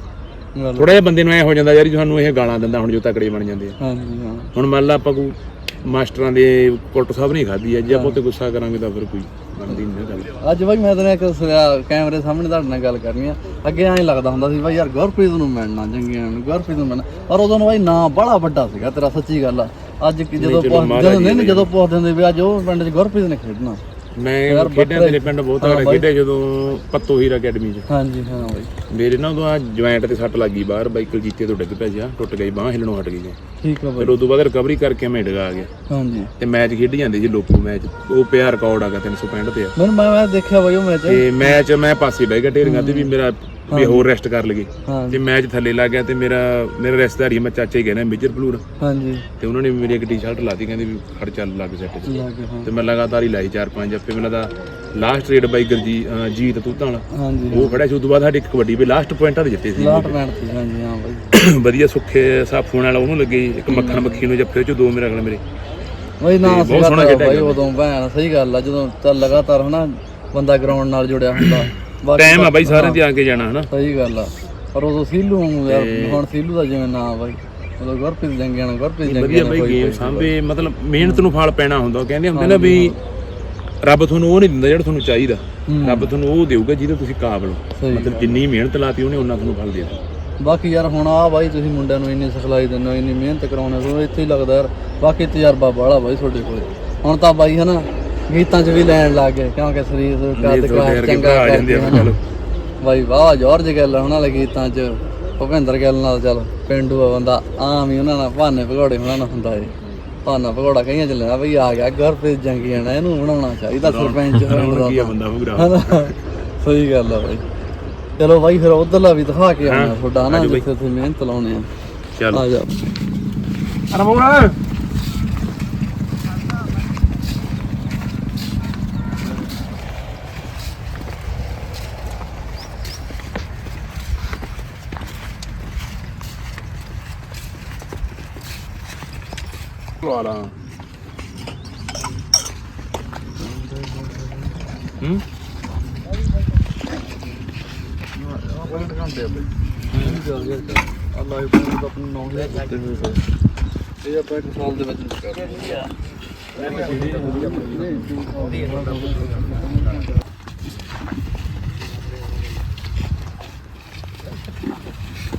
ਥੋੜਾ ਜਿਹਾ ਬੰਦੇ ਨੂੰ ਐ ਹੋ ਜਾਂਦਾ ਯਾਰ ਤੁਹਾਨੂੰ ਇਹ ਗਾਲਾਂ ਦਿੰਦਾ ਹੁਣ ਜੋ ਤਕੜੇ ਬਣ ਜਾਂਦੇ ਆ। ਹਾਂਜੀ ਹਾਂ। ਹੁਣ ਮੰਨ ਲਾ ਆਪਾਂ ਕੋਈ ਮਾਸਟਰਾਂ ਦੇ ਕੁੱਟ ਸਾਹਿਬ ਨਹੀਂ ਐ ਜੇ ਆਪਾਂ ਤੇ ਗੁੱਸਾ ਕਰਾਂਗੇ ਤਾਂ ਫਿਰ ਕੋਈ ਬਣਦੀ ਨਹੀਂ ਨਾ ਗੱਲ। ਅੱਜ ਬਾਈ ਮੈਂ ਤੈਨੂੰ ਇੱਕ ਸ- ਕੈਮਰੇ ਸਾਹਮਣੇ ਤੁਹਾਡੇ ਨਾਲ ਗੱਲ ਕਰਨੀ ਆ। ਅੱਗੇ ਐਂ ਲੱਗਦਾ ਹੁੰਦਾ ਸੀ ਬਾਈ ਯਾਰ ਗੁਰਪ੍ਰੀਤ ਨੂੰ ਮਿਲਣਾ ਜੰਗੀਆਂ ਨੂੰ ਗੁਰਪ੍ਰੀਤ ਨੂੰ ਮਿਲਣਾ। ਪਰ ਉਦੋਂ ਨੂੰ ਬਾਈ ਨਾਂ ਬੜਾ ਵੱਡਾ ਸੀਗਾ ਤੇਰਾ ਸੱਚੀ ਗੱਲ ਆ। ਅੱਜ ਜਦੋਂ ਜਦੋਂ ਨਹੀਂ, ਜਦੋਂ ਪੁੱਛਦੇ ਹੁੰਦੇ ਵੀ ਅੱਜ ਉਹ ਪਿੰਡ 'ਚ ਗੁਰਪ੍ਰੀਤ ਨੇ ਖੇਡਣਾ। ਮੈਂ ਖੇਡਿਆ ਤੇਰੇ ਪਿੰਡ ਬਹੁਤ ਤਕੜਾ ਖੇਡਿਆ ਜਦੋਂ ਪੱਤੋ ਹੀਰਾ ਅਕੈਡਮੀ 'ਚ। ਹਾਂਜੀ ਹਾਂ ਬਾਈ। ਮੇਰੇ ਨਾਲ ਉਦੋਂ ਆ ਜੁਆਇੰਟ ਤੇ ਸੱਟ ਲੱਗੀ ਬਾਹਰ ਬਾਈਕਲ ਜੀਤੇ ਤੋਂ ਡਿੱਗ ਪਿਆ ਸੀ ਟੁੱਟ ਗਈ ਬਾਹ ਹਿਲਣੋਂ ਹਟ ਗਈ। ਠੀਕ ਆ ਬਾਈ। ਫਿਰ ਉਦੋਂ ਬਾਅਦ ਰਿਕਵਰੀ ਕਰਕੇ ਮੈਂ ਡਿੱਗਾ ਆ ਗਿਆ। ਹਾਂਜੀ। ਤੇ ਮੈਚ ਖੇਡੀ ਜਾਂਦੇ ਸੀ ਲੋਕੋ ਮੈਚ। ਉਹ ਪਿਆ ਰਿਕਾਰਡ ਆਗਾ 365 ਤੇ ਆ। ਮੈਨੂੰ ਮੈਂ ਮੈਂ ਦੇਖਿਆ ਬਾਈ ਉਹ ਮੈਚ। ਤੇ ਮੈਚ ਮੈਂ ਪਾਸੇ ਬਹਿ ਗਿਆ ਢੇਰੀਆਂ ਤੇ ਵੀ ਮੇਰਾ ਵੀ ਹੋਰ ਰੈਸਟ ਕਰ ਲਗੇ ਹਾਂ ਤੇ ਮੈਚ ਥੱਲੇ ਲੱਗ ਗਿਆ ਤੇ ਮੇਰਾ ਮੇਰਾ ਰਿਸ਼ਤੇਦਾਰੀ ਮੈਂ ਚਾਚਾ ਹੀ ਕਹਿੰਦਾ ਮੇਜਰ ਬਲੂਰ। ਹਾਂਜੀ। ਤੇ ਉਹਨਾਂ ਨੇ ਮੇਰੀ ਇੱਕ ਟੀ-ਸ਼ਰਟ ਲਾਤੀ ਕਹਿੰਦੇ ਵੀ ਖੜ ਚੱਲ ਲੱਗ ਸੈੱਟ ਤੇ। ਮੈਂ ਲਗਾਤਾਰ ਹੀ ਲਾਈ ਚਾਰ ਪੰਜ ਆਪੇ ਮੈਨੂੰ ਦਾ ਲਾਸਟ ਰੇਡ ਬਾਈ ਗਰਜੀ ਜੀਤ ਤੂਤਾਂ ਵਾਲਾ। ਹਾਂਜੀ। ਉਹ ਖੜਿਆ ਸੀ ਉਦੋਂ ਬਾਅਦ ਸਾਡੀ ਇੱਕ ਕਬੱਡੀ ਵੀ ਲਾਸਟ ਪੁਆਇੰਟਾਂ ਤੇ ਜਿੱਤੇ ਸੀ। ਲਾਟ ਮੈਨ ਸੀ ਹਾਂਜੀ ਹਾਂ ਬਾਈ। ਵਧੀਆ ਸੁੱਖੇ ਸਾਫੂ ਨਾਲ ਉਹਨੂੰ ਲੱਗੀ ਇੱਕ ਮੱਖਣ ਮੱਖੀ ਨੂੰ ਜੱਫੇ ਚ ਦੋ ਮੇਰੇ ਅਗਲੇ ਮੇਰੇ। ਬਈ ਨਾ ਬਹੁਤ ਸੋਹਣਾ ਖੇਡਿਆ ਬਾਈ ਉਦੋਂ ਭੈਣ ਸਹੀ ਗੱਲ ਆ ਜਦੋਂ ਚੱਲ ਲਗਾਤਾਰ ਹਨਾ ਬੰਦਾ ਗਰਾਊਂਡ ਨਾਲ ਜੁੜਿਆ ਹੁੰਦਾ। ਟਾਈਮ ਆ ਬਾਈ ਸਾਰਿਆਂ ਦੇ ਆ ਕੇ ਜਾਣਾ ਹਨਾ? ਸਹੀ ਗੱਲ ਆ। ਪਰ ਉਦੋਂ ਸੀਲੂ ਯਾਰ ਹੁਣ ਸੀਲੂ ਦਾ ਜਿਵੇਂ ਨਾਂ ਬਾਈ ਉਦੋਂ ਗੁਰਪ੍ਰੀਤ ਜੰਗਿਆਣਾ ਗੁਰਪ੍ਰੀਤ ਵਧੀਆ ਜੰਗਿਆਣਾ ਬਾਈ ਗੇਮ ਸਾਂਭੇ ਮਤਲਬ ਮਿਹਨਤ ਨੂੰ ਫਲ ਪੈਣਾ ਹੁੰਦਾ ਕਹਿੰਦੇ ਹੁੰਦੇ ਨਾ ਵੀ ਰੱਬ ਤੁਹਾਨੂੰ ਉਹ ਨਹੀਂ ਦਿੰਦਾ ਜਿਹੜਾ ਤੁਹਾਨੂੰ ਚਾਹੀਦਾ। ਰੱਬ ਤੁਹਾਨੂੰ ਉਹ ਦੇਊਗਾ ਜਿਹਦੇ ਤੁਸੀਂ ਕਾਬਲ ਹੋ। ਮਤਲਬ ਜਿੰਨੀ ਮਿਹਨਤ ਲਾਤੀ ਉਹਨੇ ਉਹਨਾਂ ਤੁਹਾਨੂੰ ਫਲ ਦੇ ਦਿੱਤਾ। ਬਾਕੀ ਯਾਰ ਹੁਣ ਆ ਬਾਈ ਤੁਸੀਂ ਮੁੰਡਿਆਂ ਨੂੰ ਇੰਨੀ ਸਿਖਲਾਈ ਦਿੰਦੇ ਹੋ ਇੰਨੀ ਮਿਹਨਤ ਕਰਾਉਣੇ ਹੋ ਇੱਥੇ ਹੀ ਲੱਗਦਾ ਯਾਰ ਬਾਕੀ ਤਜਰਬਾ ਬਾਹਲਾ ਬਾਈ ਤੁਹਾਡੇ ਕੋਲੇ। ਹੁਣ ਤਾਂ ਬਾਈ ਹਨਾ ਗੀਤਾਂ 'ਚ ਵੀ ਲੈਣ ਲੱਗ ਗਏ ਕਿਉਂਕਿ ਸਰੀਰ ਤੋਂ ਕੱਦ ਚੰਗਾ ਆ ਜਾਂਦੇ ਆ ਚਲੋ। ਬਾਈ ਵਾਹ ਜੋਰਜ ਗੱਲ ਉਹਨਾਂ ਵਾਲੇ ਗੀਤਾਂ 'ਚ ਭੁਪਿੰਦਰ ਗੱਲ ਨਾਲ ਚਲ ਪਿੰਡੂ ਆ ਬੰਦਾ ਆਮ ਹੀ ਉਹਨਾਂ ਨਾਲ ਭਾਨੇ ਭਗੌੜੇ ਉਹਨਾਂ ਨਾਲ ਹੁੰਦਾ ਏ। ਭਾਨਾ ਭਗੌੜਾ ਕਈਆਂ ਚ ਲੈਣਾ ਬਈ ਆ ਗਿਆ ਗੁਰਪ੍ਰੀਤ ਜੰਗੀਆਂ ਨੇ ਇਹਨੂੰ ਬਣਾਉਣਾ ਚਾਹੀਦਾ ਸਰਪੰਚ ਸਹੀ ਗੱਲ ਆ ਬਾਈ। ਚਲੋ ਬਾਈ ਫਿਰ ਉਧਰਲਾ ਵੀ ਦਿਖਾ ਕੇ ਆਉਣਾ ਤੁਹਾਡਾ ਨਾ ਜਿੱਥੇ ਤੁਸੀਂ ਮਿਹਨਤ ਲਾਉਣੇ ਆ। ਚਲ। ਆ ਜਾ। ਅਰਮੋਨ! 12 ਹੂੰ ਉਹ ਦਿਖਾਉਂਦੇ ਆ ਬਈ ਇਹ ਜਲ ਗਿਆ ਅੱਲਾਹ ਹੀ ਬੰਦ ਆਪਣਾ ਨੌਂ ਲੈ ਦਿੱਤੇ ਹੋਏ ਬਈ ਇਹ ਆਪਾਂ ਕੰਟਰੋਲ ਦੇ ਵਿੱਚ ਕਰ ਰਹੇ ਆ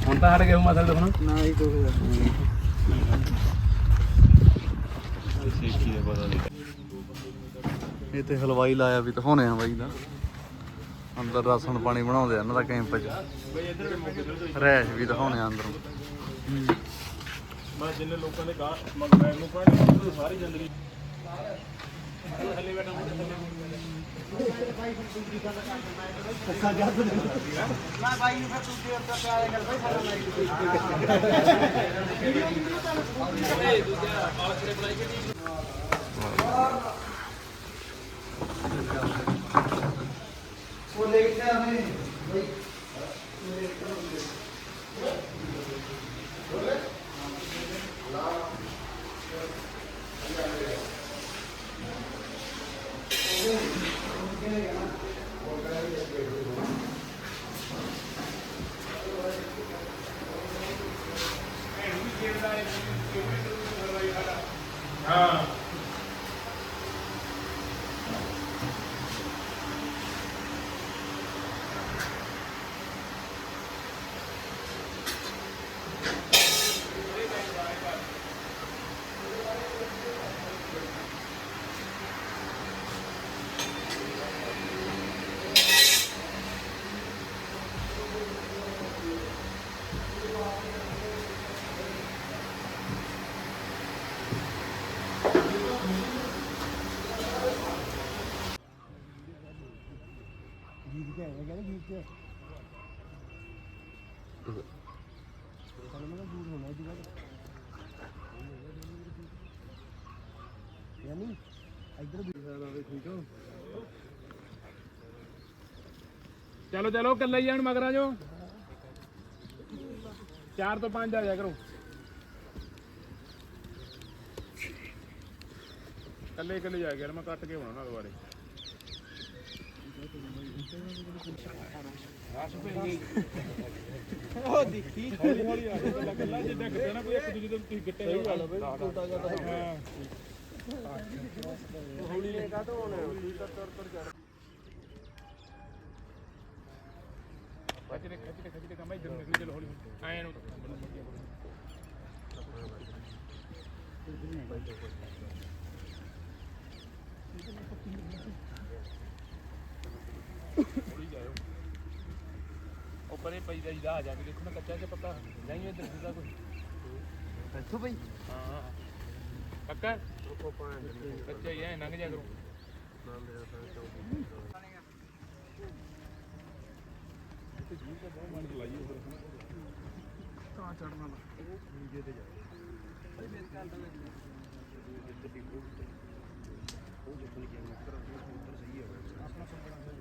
ਹੁਣ ਤਾਂ ਹਟ ਗਿਆ ਮਸਲ ਦੇਖਣਾ ਨਾ। ਹੀ ਕੋਈ ਇਹ ਤੇ ਹਲਵਾਈ ਲਾਇਆ ਵੀ ਦਿਖਾਉਣੇ ਆ ਬਾਈ ਦਾ। ਅੰਦਰ ਰਾਸ਼ਨ ਪਾਣੀ ਬਣਾਉਂਦੇ ਆ ਇਹਨਾਂ ਦਾ ਕੈਂਪ 'ਚ। ਰੈਸ਼ ਵੀ ਦਿਖਾਉਣੇ ਆ ਅੰਦਰੋਂ। ਮੈਂ ਜਿੰਨੇ ਲੋਕਾਂ ਦੇ ਗਾਂ ਮਗਮੈਨ ਨੂੰ ਪੜ੍ਹਨੇ ਸਾਰੀ ਜ਼ਿੰਦਗੀ। ਅੱਛਾ ਜੱਦ ਮੈਂ ਬਾਈ ਨੂੰ ਫਿਰ ਦੂਜੇ ਉੱਤੇ ਪਿਆਰੇ ਕਰ ਬਈ ਸਾਡਾ ਲਾਈਕ ਵੀਡੀਓ ਵੀਡੀਓ ਤਾਂ ਦੂਜਾ ਆਲਸਰੇ ਬਣਾਈ ਕੇ ਜੀ ਉਹ ਲੈ ਕੇ ਆਪਣੇ ਬਈ ਮੇਰੇ ਕੋਲ ਆਇਆ ਕਹਿੰਦੇ ਵੀਰ ਕੇ ਸਾਨੂੰ ਮੈਂ ਦੂਰ ਹੋਣਾ ਜੀ ਬਾਅਦ ਯਾਨੀ ਇੱਧਰ ਵੀ ਠੀਕ ਹੋ ਚਲੋ ਚਲੋ ਕੱਲੇ ਜਾਣ ਮਗਰਾਂ ਜੋ 4 ਤੋਂ 5 ਆ ਜਾ ਕਰੋ। ਕੱਲੇ ਕੱਲੇ ਜਾ ਗਿਆ ਮੈਂ ਕੱਟ ਕੇ ਬਣਾਉਣਾ ਦੁਬਾਰੇ ਉਹ ਦੇਖੀ ਹੌਲੀ ਹੌਲੀ ਆ ਜਾ ਗੱਲਾਂ ਜਿੱਦਾਂ ਕਿਤੇ ਨਾ ਕੋਈ ਇੱਕ ਦੂਜੇ ਦੇ ਤੁਸੀਂ ਗਿੱਟੇ ਨਹੀਂ ਲਾ ਲਓ ਹਾਂ। ਹੌਲੀ ਲੈ ਕਾ ਤੋਂ ਹੋਣਾ ਤੁਸੀਂ ਤਾਂ ਤੁਰ ਤੁਰ ਜਾ ਖੱਚ ਦੇ ਖੱਚ ਦੇ ਖੱਚ ਦੇ ਕੰਮ ਇਧਰ ਨਿਕਲ ਚਲੋ ਹੌਲੀ ਆਏ ਨੂੰ ਹੌਲੀ ਪਰੇ ਪਈ ਦਾ ਆ ਜਾ ਕੇ ਦੇਖੋ ਨਾ ਕੱਚਾ ਜਿਹਾ ਪੱਕਾ। ਨਹੀਂ ਇਧਰ ਜਿਹਦਾ ਕੋਈ। ਇੱਥੋਂ ਬਈ? ਹਾਂ ਪੱਕਾ? ਰੁਕੋ ਕੱਚਾ ਹੀ ਹੈ ਲੰਘ ਜਾ ਕਰੋ। ਤਾਂ ਚੜਨਾ ਲਾ ਨੀਚੇ ਤੇ ਜਾ ਉਹ ਜਿੱਥੇ ਗਿਆ ਉੱਤਰ ਉੱਤਰ ਸਹੀ ਹੈ ਆਪਣਾ ਸੰਭਾਲਣਾ ਚਾਹੀਦਾ